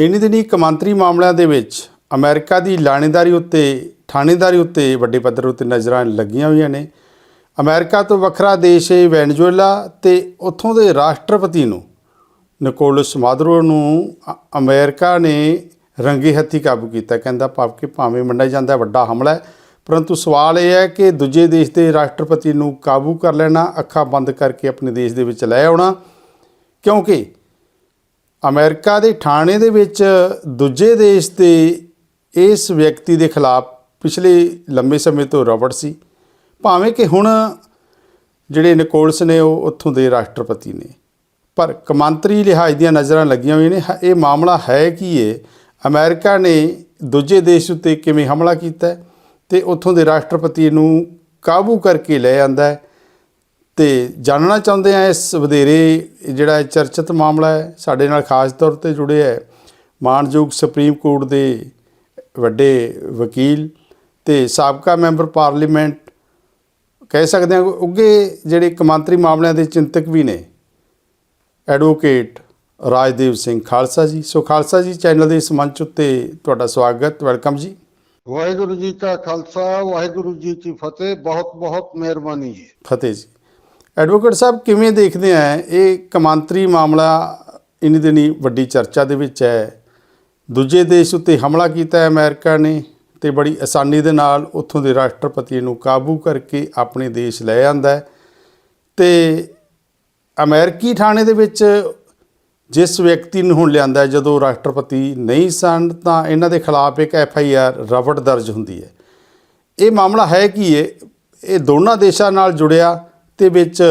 ਇਨੀ ਦਿਨੀ ਕਮਾਂਤਰੀ ਮਾਮਲਿਆਂ ਦੇ ਵਿੱਚ ਅਮਰੀਕਾ ਦੀ ਲਾਣੇਦਾਰੀ ਉੱਤੇ, ਥਾਣੇਦਾਰੀ ਉੱਤੇ ਵੱਡੇ ਪੱਧਰ ਉੱਤੇ ਨਜ਼ਰਾਂ ਲੱਗੀਆਂ ਹੋਈਆਂ ਨੇ। ਅਮਰੀਕਾ ਤੋਂ ਵੱਖਰਾ ਦੇਸ਼ ਹੈ ਵੈਨਜ਼ੂਏਲਾ ਤੇ ਉੱਥੋਂ ਦੇ ਰਾਸ਼ਟਰਪਤੀ ਨੂੰ, ਨਿਕੋਲਸ ਮਾਦੁਰੋ ਨੂੰ ਅ- ਅਮਰੀਕਾ ਨੇ ਰੰਗੇ ਹੱਥੀ ਕਾਬੂ ਕੀਤਾ। ਕਹਿੰਦਾ, ਭਾਵ ਕਿ ਭਾਵੇਂ ਮੰਨਿਆ ਜਾਂਦਾ ਵੱਡਾ ਹਮਲਾ ਪਰੰਤੂ ਸਵਾਲ ਇਹ ਹੈ ਕਿ ਦੂਜੇ ਦੇਸ਼ ਦੇ ਰਾਸ਼ਟਰਪਤੀ ਨੂੰ ਕਾਬੂ ਕਰ ਲੈਣਾ, ਅੱਖਾਂ ਬੰਦ ਕਰਕੇ ਆਪਣੇ ਦੇਸ਼ ਦੇ ਵਿੱਚ ਲੈ ਆਉਣਾ ਕਿਉਂਕਿ ਅਮਰੀਕਾ ਦੇ ਥਾਣੇ ਦੇ ਵਿੱਚ ਦੂਜੇ ਦੇਸ਼ ਦੇ ਇਸ ਵਿਅਕਤੀ ਦੇ ਖਿਲਾਫ ਪਿਛਲੇ ਲੰਬੇ ਸਮੇਂ ਤੋਂ ਰਬੜ ਸੀ। ਭਾਵੇਂ ਕਿ ਹੁਣ ਜਿਹੜੇ ਨਿਕੋਲਸ ਨੇ, ਉਹ ਉੱਥੋਂ ਦੇ ਰਾਸ਼ਟਰਪਤੀ ਨੇ। ਪਰ ਕਮਾਂਤਰੀ ਲਿਹਾਜ਼ ਦੀਆਂ ਨਜ਼ਰਾਂ ਲੱਗੀਆਂ ਹੋਈਆਂ ਨੇ। ਇਹ ਮਾਮਲਾ ਹੈ ਕੀ ਇਹ ਅਮਰੀਕਾ ਨੇ ਦੂਜੇ ਦੇਸ਼ ਉੱਤੇ ਕਿਵੇਂ ਹਮਲਾ ਕੀਤਾ ਹੈ ਤੇ ਉੱਥੋਂ ਦੇ ਰਾਸ਼ਟਰਪਤੀ ਨੂੰ ਕਾਬੂ ਕਰਕੇ ਲੈ ਆਂਦਾ ਹੈ? ਤੇ ਜਾਣਨਾ ਚਾਹੁੰਦੇ ਆ ਇਸ ਵਧੇਰੇ ਜਿਹੜਾ ਚਰਚਿਤ ਮਾਮਲਾ ਹੈ ਸਾਡੇ ਨਾਲ ਖਾਸ ਤੌਰ ਤੇ ਜੁੜੇ ਹੈ ਮਾਨਯੋਗ ਸੁਪਰੀਮ ਕੋਰਟ ਦੇ ਵੱਡੇ ਵਕੀਲ ਤੇ ਸਾਬਕਾ ਮੈਂਬਰ ਪਾਰਲੀਮੈਂਟ ਕਹਿ ਸਕਦੇ ਕਿ ਉੱਘੇ ਜਿਹੜੇ ਕਮਾਂਤਰੀ ਮਾਮਲਿਆਂ ਦੇ ਚਿੰਤਕ ਵੀ ਨੇ। ਐਡਵੋਕੇਟ ਰਾਜਦੇਵ ਸਿੰਘ ਖਾਲਸਾ ਜੀ। ਸੋ ਖਾਲਸਾ ਜੀ ਚੈਨਲ ਦੇ ਇਸ ਮੰਚ ਉੱਤੇ ਤੁਹਾਡਾ ਸਵਾਗਤ ਵੈਲਕਮ ਜੀ। ਵਾਹਿਗੁਰੂ ਜੀ ਕਾ ਖਾਲਸਾ ਵਾਹਿਗੁਰੂ ਜੀ ਕੀ ਫਤਿਹ। ਬਹੁਤ ਬਹੁਤ ਮਿਹਰਬਾਨੀ ਜੀ। ਫਤਿਹ ਜੀ। ਐਡਵੋਕੇਟ ਸਾਹਿਬ, ਕਿਵੇਂ ਦੇਖਦੇ ਆ ਇਹ ਕਮਾਂਤਰੀ ਮਾਮਲਾ? ਇਨੀ ਦਿਨੀ ਵੱਡੀ ਚਰਚਾ ਦੇ ਵਿੱਚ ਹੈ। ਦੂਜੇ ਦੇਸ਼ ਉੱਤੇ ਹਮਲਾ ਕੀਤਾ ਹੈ ਅਮਰੀਕਾ ਨੇ ਤੇ ਬੜੀ ਆਸਾਨੀ ਦੇ ਨਾਲ ਉੱਥੋਂ ਦੇ ਰਾਸ਼ਟਰਪਤੀ ਨੂੰ ਕਾਬੂ ਕਰਕੇ ਆਪਣੇ ਦੇਸ਼ ਲੈ ਆਂਦਾ ਹੈ। ਤੇ ਅਮਰੀਕੀ ਥਾਣੇ ਦੇ ਵਿੱਚ ਜਿਸ ਵਿਅਕਤੀ ਨੂੰ ਹੁਣ ਲਿਆਂਦਾ ਜਦੋਂ ਰਾਸ਼ਟਰਪਤੀ ਨਹੀਂ ਸਨ, ਤਾਂ ਇਹਨਾਂ ਦੇ ਖਿਲਾਫ ਇੱਕ ਐਫ ਆਈ ਆਰ ਰਵਟ ਦਰਜ ਹੁੰਦੀ ਹੈ। ਇਹ ਮਾਮਲਾ ਹੈ ਕੀ ਇਹ ਇਹ ਦੋਨਾਂ ਦੇਸ਼ਾਂ ਨਾਲ ਜੁੜਿਆ ਤੇ ਵਿੱਚ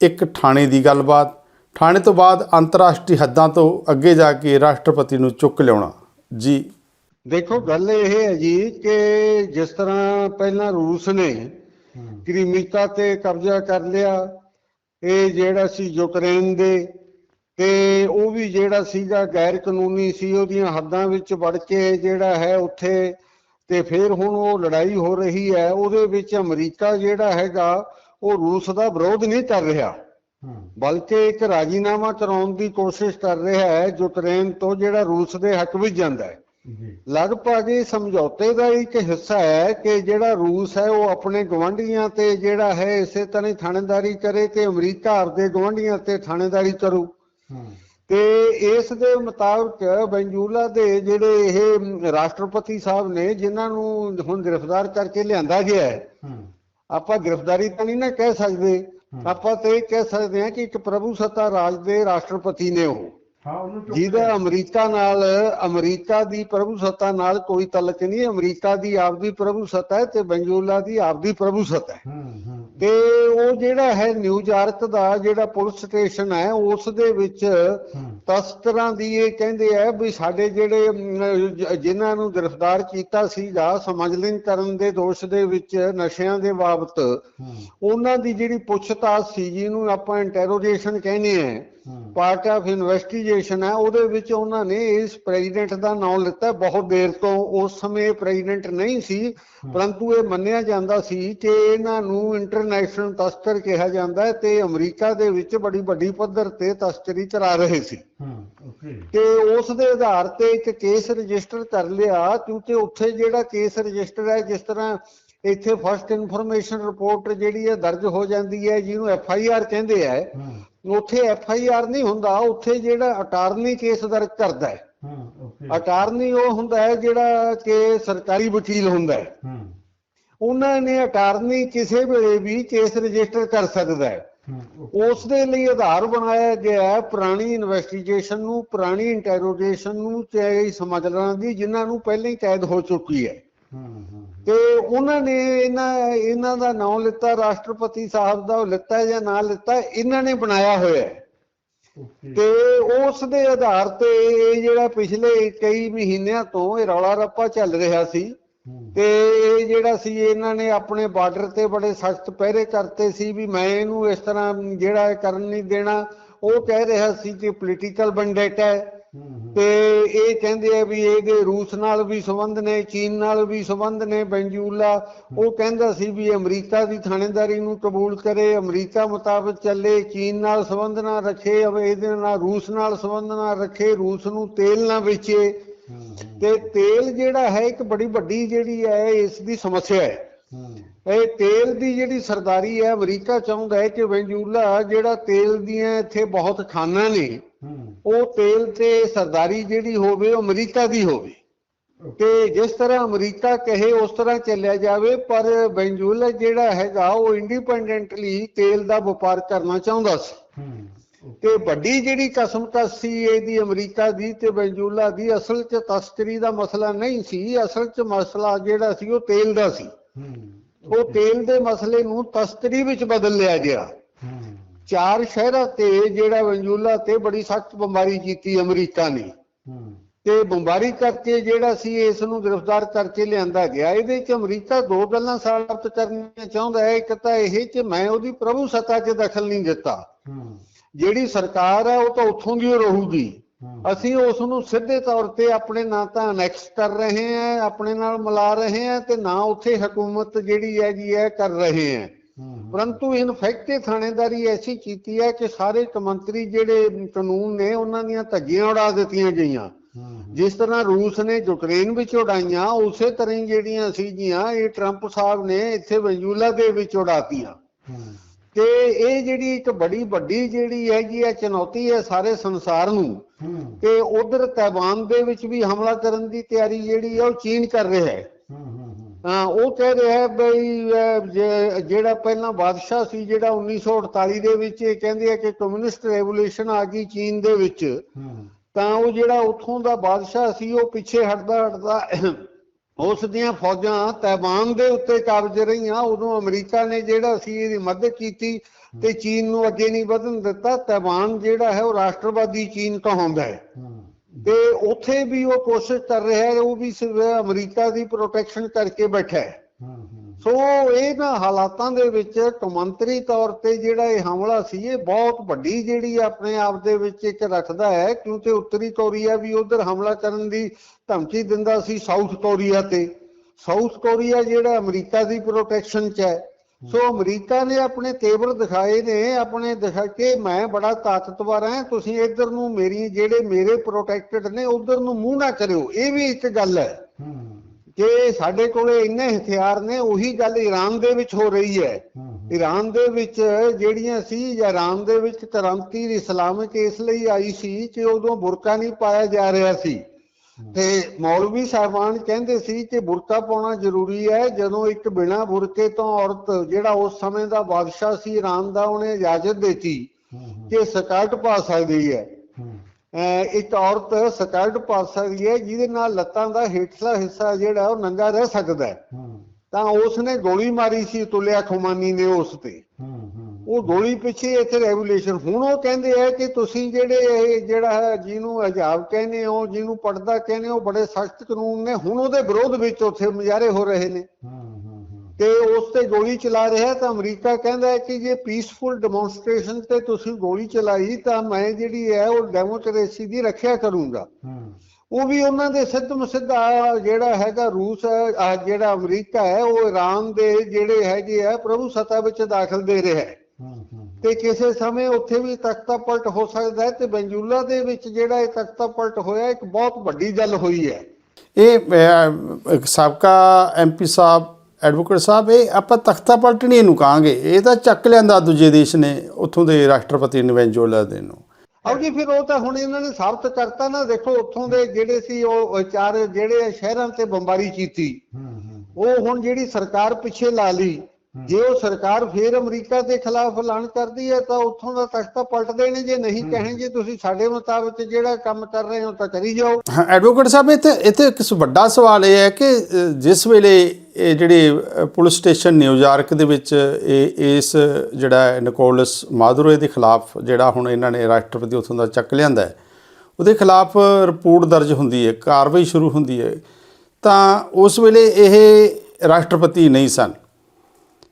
ਇੱਕ ਥਾਣੇ ਦੀ ਗੱਲਬਾਤ। ਥਾਣੇ ਤੋਂ ਬਾਅਦ ਅੰਤਰਰਾਸ਼ਟਰੀ ਹੱਦਾਂ ਤੋਂ ਅੱਗੇ ਜਾ ਕੇ ਰਾਸ਼ਟਰਪਤੀ ਨੂੰ ਚੁੱਕ ਲਿਆਉਣਾ। ਜੀ। ਦੇਖੋ ਗੱਲ ਇਹ ਹੈ ਜੀ ਕਿ ਜਿਸ ਤਰ੍ਹਾਂ ਪਹਿਲਾਂ ਰੂਸ ਨੇ ਕ੍ਰੀਮੀਕਾ ਤੇ ਕਬਜ਼ਾ ਕਰ ਲਿਆ ਇਹ ਜਿਹੜਾ ਸੀ ਯੂਕਰੇਨ ਦੇ ਤੇ ਉਹ ਵੀ ਜਿਹੜਾ ਸੀਗਾ ਗੈਰ ਕਾਨੂੰਨੀ ਸੀ ਉਹਦੀਆਂ ਹੱਦਾਂ ਵਿੱਚ ਵੜ ਕੇ ਜਿਹੜਾ ਹੈ ਉੱਥੇ ਤੇ ਫਿਰ ਹੁਣ ਉਹ ਲੜਾਈ ਹੋ ਰਹੀ ਹੈ ਉਹਦੇ ਵਿੱਚ ਅਮਰੀਕਾ ਜਿਹੜਾ ਹੈਗਾ ਉਹ ਰੂਸ ਦਾ ਵਿਰੋਧ ਨਹੀਂ ਕਰ ਰਿਹਾ। ਬਲਕਿ ਇੱਕ ਰਾਜੀਨਾਮਾ ਕਰਾਉਣ ਦੀ ਕੋਸ਼ਿਸ਼ ਕਰ ਰਿਹਾ ਹੈ ਯੂਕਰੇਨ ਤੋਂ ਜਿਹੜਾ ਰੂਸ ਦੇ ਹੱਕ ਵਿੱਚ ਜਾਂਦਾ ਹੈ। ਲਗਭਗ ਇਹ ਸਮਝੌਤੇ ਦਾ ਇੱਕ ਹਿੱਸਾ ਹੈ ਕਿ ਜਿਹੜਾ ਰੂਸ ਹੈ ਉਹ ਆਪਣੇ ਗਵਾਂਢੀਆਂ ਤੇ ਜਿਹੜਾ ਹੈ ਇਸੇ ਤਰ੍ਹਾਂ ਹੀ ਥਾਣੇਦਾਰੀ ਕਰੇ ਤੇ ਅਮਰੀਕਾ ਆਪਦੇ ਗਵਾਂਢੀਆਂ ਤੇ ਥਾਣੇਦਾਰੀ ਕਰੂ। ਤੇ ਇਸ ਦੇ ਮੁਤਾਬਕ ਬੈਂਜੂਲਾ ਦੇ ਜਿਹੜੇ ਇਹ ਰਾਸ਼ਟਰਪਤੀ ਸਾਹਿਬ ਨੇ ਜਿਨ੍ਹਾਂ ਨੂੰ ਹੁਣ ਗ੍ਰਿਫਤਾਰ ਕਰਕੇ ਲਿਆਂਦਾ ਗਿਆ ਹੈ ਆਪਾਂ ਗ੍ਰਿਫਤਾਰੀ ਤਾਂ ਨਹੀਂ ਨਾ ਕਹਿ ਸਕਦੇ। ਆਪਾਂ ਤੇ ਇਹ ਕਹਿ ਸਕਦੇ ਹਾਂ ਕਿ ਇੱਕ ਪ੍ਰਭੂ ਸੱਤਾ ਰਾਜ ਦੇ ਰਾਸ਼ਟਰਪਤੀ ਨੇ ਉਹ। ਜਿਹਦਾ ਅਮਰੀਕਾ ਨਾਲ ਅਮਰੀਕਾ ਦੀ ਪ੍ਰਭੂ ਸੱਤਾ ਨਾਲ ਕੋਈ ਤਲਕ ਨਹੀਂ ਅਮਰੀਕਾ ਦੀ ਆਪਦੀ ਪ੍ਰਭੂ ਸੱਤਾ ਹੈ ਤੇ ਬੰਜੂਲਾ ਦੀ ਆਪਦੀ ਪ੍ਰਭੂ ਸੱਤਾ ਹੈ। ਤੇ ਉਹ ਜਿਹੜਾ ਹੈ ਨਿਊਯਾਰਕ ਦਾ ਜਿਹੜਾ ਪੁਲਿਸ ਸਟੇਸ਼ਨ ਹੈ ਉਸ ਦੇ ਵਿੱਚ ਤਸਕਰਾਂ ਦੀ ਇਹ ਕਹਿੰਦੇ ਆ ਵੀ ਸਾਡੇ ਜਿਹੜੇ ਜਿਨ੍ਹਾਂ ਨੂੰ ਗ੍ਰਿਫਤਾਰ ਕੀਤਾ ਸੀਗਾ ਸਮਝਲਿੰਗ ਕਰਨ ਦੇ ਦੋਸ਼ ਦੇ ਵਿੱਚ ਨਸ਼ਿਆਂ ਦੇ ਬਾਬਤ ਉਹਨਾਂ ਦੀ ਜਿਹੜੀ ਪੁੱਛਤਾਛ ਸੀ ਜਿਹਨੂੰ ਆਪਾਂ ਇੰਟਰੋਗੇਸ਼ਨ ਕਹਿੰਦੇ ਆ ਪਾਰਟ ਆਫ ਇਨਵੈਸਟੀਗੇਸ਼ਨ ਹੈ ਉਹਦੇ ਵਿੱਚ ਉਹਨਾਂ ਨੇ ਇਸ ਪ੍ਰੈਜ਼ੀਡੈਂਟ ਦਾ ਨਾਮ ਲਿੱਤਾ ਬਹੁਤ ਦੇਰ ਤੋਂ ਉਸ ਸਮੇਂ ਪ੍ਰੈਜ਼ੀਡੈਂਟ ਨਹੀਂ ਸੀ ਪਰੰਤੂ ਇਹ ਮੰਨਿਆ ਜਾਂਦਾ ਸੀ ਕਿ ਇਹਨਾਂ ਨੂੰ ਇੰਟਰਨੈਸ਼ਨਲ ਤਸਕਰ ਕਿਹਾ ਜਾਂਦਾ ਹੈ ਤੇ ਅਮਰੀਕਾ ਦੇ ਵਿੱਚ ਬੜੀ ਵੱਡੀ ਪੱਧਰ ਤੇ ਤਸਕਰੀ ਚਲਾ ਰਹੇ ਸੀ। ਤੇ ਉਸ ਦੇ ਆਧਾਰ ਤੇ ਇੱਕ ਕੇਸ ਰਜਿਸਟਰ ਕਰ ਲਿਆ ਕਿਉਂਕਿ ਉੱਥੇ ਜਿਹੜਾ ਕੇਸ ਰਜਿਸਟਰ ਹੈ ਜਿਸ ਤਰ੍ਹਾਂ ਇੱਥੇ ਫਸਟ ਇਨਫੋਰਮੇਸ਼ਨ ਰਿਪੋਰਟ ਜਿਹੜੀ ਹੈ ਦਰਜ ਹੋ ਜਾਂਦੀ ਹੈ ਜਿਹਨੂੰ ਐਫ ਆਈ ਆਰ ਕਹਿੰਦੇ ਆ ਉੱਥੇ ਐਫ ਆਈ ਆਰ ਨਹੀਂ ਹੁੰਦਾ ਉੱਥੇ ਜਿਹੜਾ ਅਟਾਰਨੀ ਕੇਸ ਦਰਜ ਕਰਦਾ ਹੈ। ਅਟਾਰਨੀ ਉਹ ਹੁੰਦਾ ਹੈ ਜਿਹੜਾ ਕਿ ਸਰਕਾਰੀ ਵਕੀਲ ਹੁੰਦਾ ਹੈ। ਉਹਨਾਂ ਨੇ ਅਟਾਰਨੀ ਕਿਸੇ ਵੇਲੇ ਵੀ ਕੇਸ ਰਜਿਸਟਰ ਕਰ ਸਕਦਾ ਹੈ। ਉਸ ਦੇ ਲਈ ਆਧਾਰ ਬਣਾਇਆ ਗਿਆ ਹੈ ਪੁਰਾਣੀ ਇਨਵੈਸਟੀਗੇਸ਼ਨ ਨੂੰ ਪੁਰਾਣੀ ਇੰਟਰੋਗੇਸ਼ਨ ਨੂੰ ਤੇ ਸਮਝਣਾ ਦੀ ਜਿਨ੍ਹਾਂ ਨੂੰ ਪਹਿਲਾਂ ਹੀ ਕੈਦ ਹੋ ਚੁੱਕੀ ਹੈ। ਤੇ ਉਹਨਾਂ ਨੇ ਇਹਨਾਂ ਇਹਨਾਂ ਦਾ ਨਾਮ ਲਿੱਤਾ ਰਾਸ਼ਟਰਪਤੀ ਸਾਹਿਬ ਦਾ ਉਹ ਲਿੱਤਾ ਜਾਂ ਨਾ ਲਿੱਤਾ ਇਹਨਾਂ ਨੇ ਬਣਾਇਆ ਹੋਇਆ ਹੈ। ਤੇ ਉਸ ਦੇ ਆਧਾਰ ਤੇ ਇਹ ਜਿਹੜਾ ਪਿਛਲੇ ਕਈ ਮਹੀਨਿਆਂ ਤੋਂ ਇਹ ਰੌਲਾ ਰੱਪਾ ਚੱਲ ਰਿਹਾ ਸੀ। ਤੇ ਇਹ ਜਿਹੜਾ ਸੀ ਇਹਨਾਂ ਨੇ ਆਪਣੇ ਬਾਰਡਰ ਤੇ ਬੜੇ ਸਖਤ ਪਹਿਰੇ ਕਰਤੇ ਸੀ ਵੀ ਮੈਂ ਇਹਨੂੰ ਇਸ ਤਰ੍ਹਾਂ ਜਿਹੜਾ ਇਹ ਕਰਨ ਨਹੀਂ ਦੇਣਾ। ਉਹ ਕਹਿ ਰਿਹਾ ਸੀ ਕਿ ਪੋਲੀਟੀਕਲ ਬੰਡੇਟਾ ਹੈ। ਤੇ ਇਹ ਕਹਿੰਦੇ ਆ ਵੀ ਇਹਦੇ ਰੂਸ ਨਾਲ ਵੀ ਸੰਬੰਧ ਨੇ ਚੀਨ ਨਾਲ ਵੀ ਸੰਬੰਧ ਨੇ ਬੈਂਜੂਲਾ ਉਹ ਕਹਿੰਦਾ ਸੀ ਵੀ ਅਮਰੀਕਾ ਦੀ ਥਾਣੇਦਾਰੀ ਨੂੰ ਕਬੂਲ ਕਰੇ ਅਮਰੀਕਾ ਮੁਤਾਬਕ ਚੱਲੇ ਚੀਨ ਨਾਲ ਸੰਬੰਧ ਨਾ ਰੱਖੇ ਇਹਦੇ ਨਾਲ ਰੂਸ ਨਾਲ ਸੰਬੰਧ ਨਾ ਰੱਖੇ ਰੂਸ ਨੂੰ ਤੇਲ ਨਾ ਵੇਚੇ। ਤੇ ਤੇਲ ਜਿਹੜਾ ਹੈ ਇੱਕ ਬੜੀ ਵੱਡੀ ਜਿਹੜੀ ਹੈ ਇਸ ਦੀ ਸਮੱਸਿਆ ਹੈ। ਇਹ ਤੇਲ ਦੀ ਜਿਹੜੀ ਸਰਦਾਰੀ ਹੈ ਅਮਰੀਕਾ ਚਾਹੁੰਦਾ ਹੈ ਕਿ ਵੈਂਜੂਲਾ ਜਿਹੜਾ ਤੇਲ ਦੀਆਂ ਇੱਥੇ ਬਹੁਤ ਖਾਨਾਂ ਨੇ ਉਹ ਤੇਲ ਤੇ ਸਰਦਾਰੀ ਜਿਹੜੀ ਹੋਵੇ ਉਹ ਅਮਰੀਕਾ ਦੀ ਹੋਵੇ। ਤੇ ਜਿਸ ਤਰ੍ਹਾਂ ਅਮਰੀਕਾ ਕਹੇ ਉਸ ਤਰ੍ਹਾਂ ਚੱਲਿਆ ਜਾਵੇ ਪਰ ਵੈਂਜੂਲਾ ਜਿਹੜਾ ਹੈਗਾ ਉਹ ਇੰਡੀਪੈਂਡੈਂਟਲੀ ਤੇਲ ਦਾ ਵਪਾਰ ਕਰਨਾ ਚਾਹੁੰਦਾ ਸੀ। ਤੇ ਵੱਡੀ ਜਿਹੜੀ ਕਸਮਕਸ ਸੀ ਇਹਦੀ ਅਮਰੀਕਾ ਦੀ ਤੇ ਵੈਂਜੂਲਾ ਦੀ ਅਸਲ 'ਚ ਤਸਕਰੀ ਦਾ ਮਸਲਾ ਨਹੀਂ ਸੀ। ਅਸਲ 'ਚ ਮਸਲਾ ਜਿਹੜਾ ਸੀ ਉਹ ਤੇਲ ਦਾ ਸੀ। ਉਹ ਤੇਲ ਦੇ ਮਸਲੇ ਨੂੰ ਤਸਕਰੀ ਵਿੱਚ ਬਦਲ ਲਿਆ ਗਿਆ। ਚਾਰ ਸ਼ਹਿਰਾਂ ਤੇ ਜਿਹੜਾ ਵੈਂਜੂਲਾ ਤੇ ਬੜੀ ਸਖਤ ਬੰਬਾਰੀ ਕੀਤੀ ਅਮਰੀਕਾ ਨੇ। ਤੇ ਬੰਬਾਰੀ ਕਰਕੇ ਜਿਹੜਾ ਸੀ ਇਸ ਨੂੰ ਗ੍ਰਿਫਤਾਰ ਕਰਕੇ ਲਿਆਂਦਾ ਗਿਆ। ਇਹਦੇ ਚ ਅਮਰੀਕਾ ਦੋ ਗੱਲਾਂ ਸਾਬਤ ਕਰਨੀਆਂ ਚਾਹੁੰਦਾ ਹੈ। ਇੱਕ ਤਾਂ ਇਹ ਕਿ ਮੈਂ ਉਹਦੀ ਪ੍ਰਭੂ ਸੱਤਾ 'ਚ ਦਖਲ ਨਹੀਂ ਦਿੱਤਾ। ਜਿਹੜੀ ਸਰਕਾਰ ਹੈ ਉਹ ਤਾਂ ਉੱਥੋਂ ਦੀ ਰਹੂਗੀ। ਅਸੀਂ ਉਸ ਨੂੰ ਸਿੱਧੇ ਤੌਰ ਤੇ ਆਪਣੇ ਨਾਂ ਤਾਂ ਅਨੈਕਸ ਕਰ ਰਹੇ ਹਾਂ ਆਪਣੇ ਨਾਲ ਮਿਲਾ ਰਹੇ ਹਾਂ ਤੇ ਨਾ ਉੱਥੇ ਹਕੂਮਤ ਜਿਹੜੀ ਹੈਗੀ ਹੈ ਕਰ ਰਹੇ ਹਾਂ। ਪਰੰਤੂ ਇਨ ਫੈਕਟ ਇਹ ਥਾਣੇਦਾਰੀ ਐਸੀ ਕੀਤੀ ਹੈ ਕਿ ਸਾਰੇ ਕਮੰਤਰੀ ਜਿਹੜੇ ਕਾਨੂੰਨ ਨੇ ਉਹਨਾਂ ਦੀਆਂ ਧੱਜੀਆਂ ਉਡਾ ਦਿੱਤੀਆਂ ਗਈਆਂ। ਜਿਸ ਤਰ੍ਹਾਂ ਰੂਸ ਨੇ ਯੂਕਰੇਨ ਵਿੱਚ ਉਡਾਈਆਂ ਉਸੇ ਤਰ੍ਹਾਂ ਹੀ ਜਿਹੜੀਆਂ ਸੀਗੀਆਂ ਇਹ ਟਰੰਪ ਸਾਹਿਬ ਨੇ ਇੱਥੇ ਵੈਨਜ਼ੂਲਾ ਦੇ ਵਿੱਚ ਉਡਾਤੀਆਂ ਤੇ ਇਹ ਜਿਹੜੀ ਇੱਕ ਬੜੀ ਵੱਡੀ ਜਿਹੜੀ ਹੈਗੀ ਹੈ ਚੁਣੌਤੀ ਹੈ ਸਾਰੇ ਸੰਸਾਰ ਨੂੰ ਤੇ ਉਧਰ ਤੈਵਾਨ ਦੇ ਵਿੱਚ ਵੀ ਹਮਲਾ ਕਰਨ ਦੀ ਤਿਆਰੀ ਜਿਹੜੀ ਹੈ ਉਹ ਚੀਨ ਕਰ ਰਿਹਾ ਹੈ। ਹਾਂ ਉਹ ਕਹਿ ਰਿਹਾ ਹੈ ਬਈ ਜਿਹੜਾ ਪਹਿਲਾਂ ਬਾਦਸ਼ਾਹ ਸੀ ਜਿਹੜਾ 1948 ਦੇ ਵਿੱਚ ਇਹ ਕਹਿੰਦੇ ਆ ਕਿ ਕਮਿਊਨਿਸਟ ਰੈਵੋਲੂਸ਼ਨ ਆ ਗਈ ਚੀਨ ਦੇ ਵਿੱਚ ਤਾਂ ਉਹ ਜਿਹੜਾ ਉੱਥੋਂ ਦਾ ਬਾਦਸ਼ਾਹ ਸੀ ਉਹ ਪਿੱਛੇ ਹਟਦਾ ਹਟਦਾ ਉਸ ਦੀਆਂ ਫੌਜਾਂ ਤੈਵਾਨ ਦੇ ਉੱਤੇ ਕਬਜ਼ ਰਹੀਆਂ। ਉਦੋਂ ਅਮਰੀਕਾ ਨੇ ਜਿਹੜਾ ਸੀ, ਇਹਦੀ ਮਦਦ ਕੀਤੀ ਤੇ ਚੀਨ ਨੂੰ ਅੱਗੇ ਨਹੀਂ ਵਧਣ ਦਿੱਤਾ। ਤੈਵਾਨ ਜਿਹੜਾ ਹੈ, ਉਹ ਰਾਸ਼ਟਰਵਾਦੀ ਚੀਨ ਕਹਾਉਂਦਾ ਹੈ। ਤੇ ਉੱਥੇ ਵੀ ਉਹ ਕੋਸ਼ਿਸ਼ ਕਰ ਰਿਹਾ ਹੈ, ਉਹ ਵੀ ਸਿਰਫ ਅਮਰੀਕਾ ਦੀ ਪ੍ਰੋਟੈਕਸ਼ਨ ਕਰਕੇ ਬੈਠਾ ਹੈ। ਸੋ ਇਹ ਨਾ ਹਾਲਾਤਾਂ ਦੇ ਵਿੱਚ ਕੌਮਾਂਤਰੀ ਤੌਰ ਤੇ ਜਿਹੜਾ ਇਹ ਹਮਲਾ ਸੀ ਇਹ ਬਹੁਤ ਵੱਡੀ ਜਿਹੜੀ ਆਪਣੇ ਆਪ ਦੇ ਵਿੱਚ ਇੱਕ ਰੱਖਦਾ ਹੈ ਕਿਉਂਕਿ ਉੱਤਰੀ ਕੋਰੀਆ ਵੀ ਉਧਰ ਹਮਲਾ ਕਰਨ ਦੀ ਧਮਕੀ ਦਿੰਦਾ ਸੀ ਸਾਊਥ ਕੋਰੀਆ ਤੇ। ਸਾਊਥ ਕੋਰੀਆ ਜਿਹੜਾ ਅਮਰੀਕਾ ਦੀ ਪ੍ਰੋਟੈਕਸ਼ਨ 'ਚ ਹੈ। ਸੋ ਅਮਰੀਕਾ ਨੇ ਆਪਣੇ ਤੇਵਰ ਦਿਖਾਏ ਨੇ ਆਪਣੇ ਦਿਖਾ ਕੇ ਮੈਂ ਬੜਾ ਤਾਕਤਵਰ ਹਾਂ ਤੁਸੀਂ ਇੱਧਰ ਨੂੰ ਮੇਰੀ ਜਿਹੜੇ ਮੇਰੇ ਪ੍ਰੋਟੈਕਟਡ ਨੇ ਉਧਰ ਨੂੰ ਮੂੰਹ ਨਾ ਕਰਿਓ ਇਹ ਵੀ ਇੱਕ ਗੱਲ ਹੈ। ਕਿ ਸਾਡੇ ਕੋਲੇ ਇੰਨੇ ਹਥਿਆਰ ਨੇ ਉਹੀ ਗੱਲ ਈਰਾਨ ਦੇ ਵਿੱਚ ਹੋ ਰਹੀ ਹੈ। ਈਰਾਨ ਦੇ ਵਿੱਚ ਜਿਹੜੀਆਂ ਸੀ ਈਰਾਨ ਦੇ ਵਿੱਚ ਕ੍ਰਾਂਤੀ ਇਸਲਾਮਿਕ ਇਸ ਲਈ ਆਈ ਸੀ ਕਿ ਉਦੋਂ ਬੁਰਕਾ ਨਹੀਂ ਪਾਇਆ ਜਾ ਰਿਹਾ ਸੀ। ਤੇ ਮੌਲਵੀ ਸਾਹਿਬਾਨ ਕਹਿੰਦੇ ਸੀ ਕਿ ਬੁਰਕਾ ਪਾਉਣਾ ਜ਼ਰੂਰੀ ਹੈ ਜਦੋਂ ਇੱਕ ਬਿਨਾ ਬੁਰਕੇ ਤੋਂ ਔਰਤ ਜਿਹੜਾ ਉਸ ਸਮੇਂ ਦਾ ਬਾਦਸ਼ਾਹ ਸੀ ਈਰਾਨ ਦਾ ਉਹਨੇ ਇਜਾਜ਼ਤ ਦਿੱਤੀ ਕਿ ਸਕਰਟ ਪਾ ਸਕਦੀ ਹੈ। ਇੱਕ ਔਰਤ ਸਕਰਟ ਪਾ ਸਕਦੀ ਹੈ ਜਿਹਦੇ ਨਾਲ ਲੱਤਾਂ ਦਾ ਹੇਠਲਾ ਹਿੱਸਾ ਜਿਹੜਾ ਉਹ ਨੰਗਾ ਰਹਿ ਸਕਦਾ ਹੈ। ਤਾਂ ਉਸ ਨੇ ਗੋਲੀ ਮਾਰੀ ਸੀ ਤੁਲਿਆ ਖੁਮਾਨੀ ਨੇ ਉਸ ਤੇ। ਉਹ ਗੋਲੀ ਪਿੱਛੇ ਇੱਥੇ ਰੈਗੂਲੇਸ਼ਨ ਹੁਣ ਉਹ ਕਹਿੰਦੇ ਆ ਕਿ ਤੁਸੀਂ ਜਿਹੜੇ ਇਹ ਜਿਹੜਾ ਜਿਹਨੂੰ ਅਜਾਬ ਕਹਿੰਦੇ ਹੋ ਜਿਹਨੂੰ ਪਰਦਾ ਕਹਿੰਦੇ ਹੋ ਬੜੇ ਸਖਤ ਕਾਨੂੰਨ ਨੇ ਹੁਣ ਉਹਦੇ ਵਿਰੋਧ ਵਿੱਚ ਉੱਥੇ ਮੁਜ਼ਾਹਰੇ ਹੋ ਰਹੇ ਨੇ। ਤੇ ਉਸ ਤੇ ਗੋਲੀ ਚਲਾ ਰਿਹਾ ਤਾਂ ਅਮਰੀਕਾ ਕਹਿੰਦਾ ਹੈ ਕਿ ਜੇ ਪੀਸਫੁਲ ਡੈਮੋਨਸਟ੍ਰੇਸ਼ਨ ਤੇ ਤੁਸੀਂ ਗੋਲੀ ਚਲਾਈ ਤਾਂ ਮੈਂ ਜਿਹੜੀ ਹੈ ਉਹ ਡੈਮੋਕ੍ਰੇਸੀ ਦੀ ਰੱਖਿਆ ਕਰੂੰਗਾ। ਉਹ ਵੀ ਉਹਨਾਂ ਦੇ ਸਿੱਧ ਸਿੱਧਾ ਜਿਹੜਾ ਹੈਗਾ ਰੂਸ ਜਿਹੜਾ ਅਮਰੀਕਾ ਹੈ ਉਹ ਈਰਾਨ ਦੇ ਜਿਹੜੇ ਹੈਗੇ ਆ ਪ੍ਰਭੂ ਸੱਤਾ ਵਿੱਚ ਦਾਖਲ ਦੇ ਰਿਹਾ ਹੈ। ਤੇ ਕਿਸੇ ਸਮੇਂ ਉੱਥੇ ਵੀ ਤਖਤਾ ਪਲਟ ਹੋ ਸਕਦਾ ਹੈ ਤੇ ਬੈਂਜੂਲਾ ਦੇ ਵਿੱਚ ਜਿਹੜਾ ਇਹ ਤਖਤਾ ਪਲਟ ਹੋਇਆ ਇੱਕ ਬਹੁਤ ਵੱਡੀ ਗੱਲ ਹੋਈ ਹੈ। ਇਹ ਸਾਬਕਾ ਐਮਪੀ ਸਾਹਿਬ ਐਡਵੋਕੇਟ ਸਾਹਿਬ ਇਹ ਆਪਾਂ ਤਖਤਾ ਪਲਟਣੀ ਇਹਨੂੰ ਕਹਾਂਗੇ। ਇਹ ਤਾਂ ਚੱਕ ਲਿਆਂਦਾ ਦੂਜੇ ਦੇਸ਼ ਨੇ ਉੱਥੋਂ ਦੇ ਰਾਸ਼ਟਰਪਤੀ ਨੇ ਵੈਨਜ਼ੂਏਲਾ ਦੇ ਨੂੰ। ਆਓ ਜੀ ਫਿਰ ਉਹ ਤਾਂ ਹੁਣ ਇਹਨਾਂ ਨੇ ਸਾਬਤ ਕਰਤਾ ਨਾ। ਦੇਖੋ ਉੱਥੋਂ ਦੇ ਜਿਹੜੇ ਸੀ ਉਹ ਚਾਰ ਜਿਹੜੇ ਸ਼ਹਿਰਾਂ ਤੇ ਬੰਬਾਰੀ ਕੀਤੀ ਉਹ ਹੁਣ ਜਿਹੜੀ ਸਰਕਾਰ ਪਿੱਛੇ ਲਾ ਲਈ ਜੇ ਉਹ ਸਰਕਾਰ ਫੇਰ ਅਮਰੀਕਾ ਦੇ ਖਿਲਾਫ ਐਲਾਨ ਕਰਦੀ ਹੈ ਤਾਂ ਉੱਥੋਂ ਦਾ ਤਖਤਾ ਪਲਟ ਦੇਣੇ ਜੇ ਨਹੀਂ ਕਹਿਣਗੇ ਤੁਸੀਂ ਸਾਡੇ ਮੁਤਾਬਕ ਜਿਹੜਾ ਕੰਮ ਕਰ ਰਹੇ ਹੋ ਤਾਂ ਕਰੀ ਜਾਓ। ਐਡਵੋਕੇਟ ਸਾਹਿਬ ਇੱਥੇ ਇੱਥੇ ਇੱਕ ਵੱਡਾ ਸਵਾਲ ਇਹ ਹੈ ਕਿ ਜਿਸ ਵੇਲੇ ਇਹ ਜਿਹੜੇ ਪੁਲਿਸ ਸਟੇਸ਼ਨ ਨਿਊਯਾਰਕ ਦੇ ਵਿੱਚ, ਇਹ, ਇਸ ਜਿਹੜਾ ਹੈ ਨਿਕੋਲਸ ਮਾਦੁਰੋ ਦੇ ਖਿਲਾਫ ਜਿਹੜਾ ਹੁਣ ਇਹਨਾਂ ਨੇ ਰਾਸ਼ਟਰਪਤੀ ਉੱਥੋਂ ਦਾ ਚੱਕ ਲਿਆਂਦਾ ਹੈ, ਉਹਦੇ ਖਿਲਾਫ ਰਿਪੋਰਟ ਦਰਜ ਹੁੰਦੀ ਹੈ, ਕਾਰਵਾਈ ਸ਼ੁਰੂ ਹੁੰਦੀ ਹੈ। ਤਾਂ ਉਸ ਵੇਲੇ ਇਹ ਰਾਸ਼ਟਰਪਤੀ ਨਹੀਂ ਸਨ।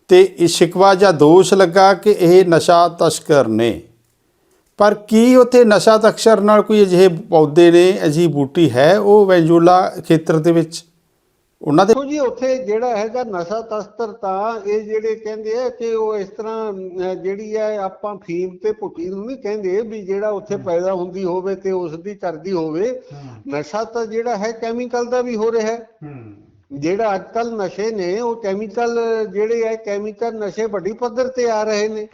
ਤੇ ਇਹ ਸ਼ਿਕਵਾ ਜਾਂ ਦੋਸ਼ ਲੱਗਾ ਕਿ ਇਹ ਨਸ਼ਾ ਤਸਕਰ ਨੇ। ਪਰ ਕੀ ਉੱਥੇ ਨਸ਼ਾ ਤਕਸ਼ਰ ਨਾਲ ਕੋਈ ਅਜਿਹੇ ਪੌਦੇ ਨੇ, ਅਜਿਹੀ ਬੂਟੀ ਹੈ ਉਹ ਵੈਂਜੂਲਾ ਖੇਤਰ ਦੇ ਵਿੱਚ? ਉਹਨਾਂ ਦੇ ਦੇਖੋ ਜੀ ਉੱਥੇ ਜਿਹੜਾ ਹੈਗਾ ਨਸ਼ਾ ਤਸਕਰ ਤਾਂ ਇਹ ਜਿਹੜੇ ਕਹਿੰਦੇ ਆ ਕਿ ਉਹ ਇਸ ਤਰ੍ਹਾਂ ਜਿਹੜੀ ਹੈ ਆਪਾਂ ਫੀਮ ਤੇ ਪੁੱਟੀ ਨੂੰ ਨਹੀਂ ਕਹਿੰਦੇ ਵੀ ਜਿਹੜਾ ਉੱਥੇ ਪੈਦਾ ਹੁੰਦੀ ਹੋਵੇ ਤੇ ਉਸ ਦੀ ਕਰਦੀ ਹੋਵੇ ਨਸ਼ਾ ਤਾਂ ਜਿਹੜਾ ਹੈ ਕੈਮੀਕਲ ਦਾ ਵੀ ਹੋ ਰਿਹਾ ਹੈ। ਜਿਹੜਾ ਅੱਜ ਕੱਲ ਨਸ਼ੇ ਨੇ ਉਹ ਕੈਮੀਕਲ ਜਿਹੜੇ ਹੈ ਕੈਮੀਕਲ ਨਸ਼ੇ ਵੱਡੀ ਪੱਧਰ ਤੇ ਆ ਰਹੇ ਨੇ।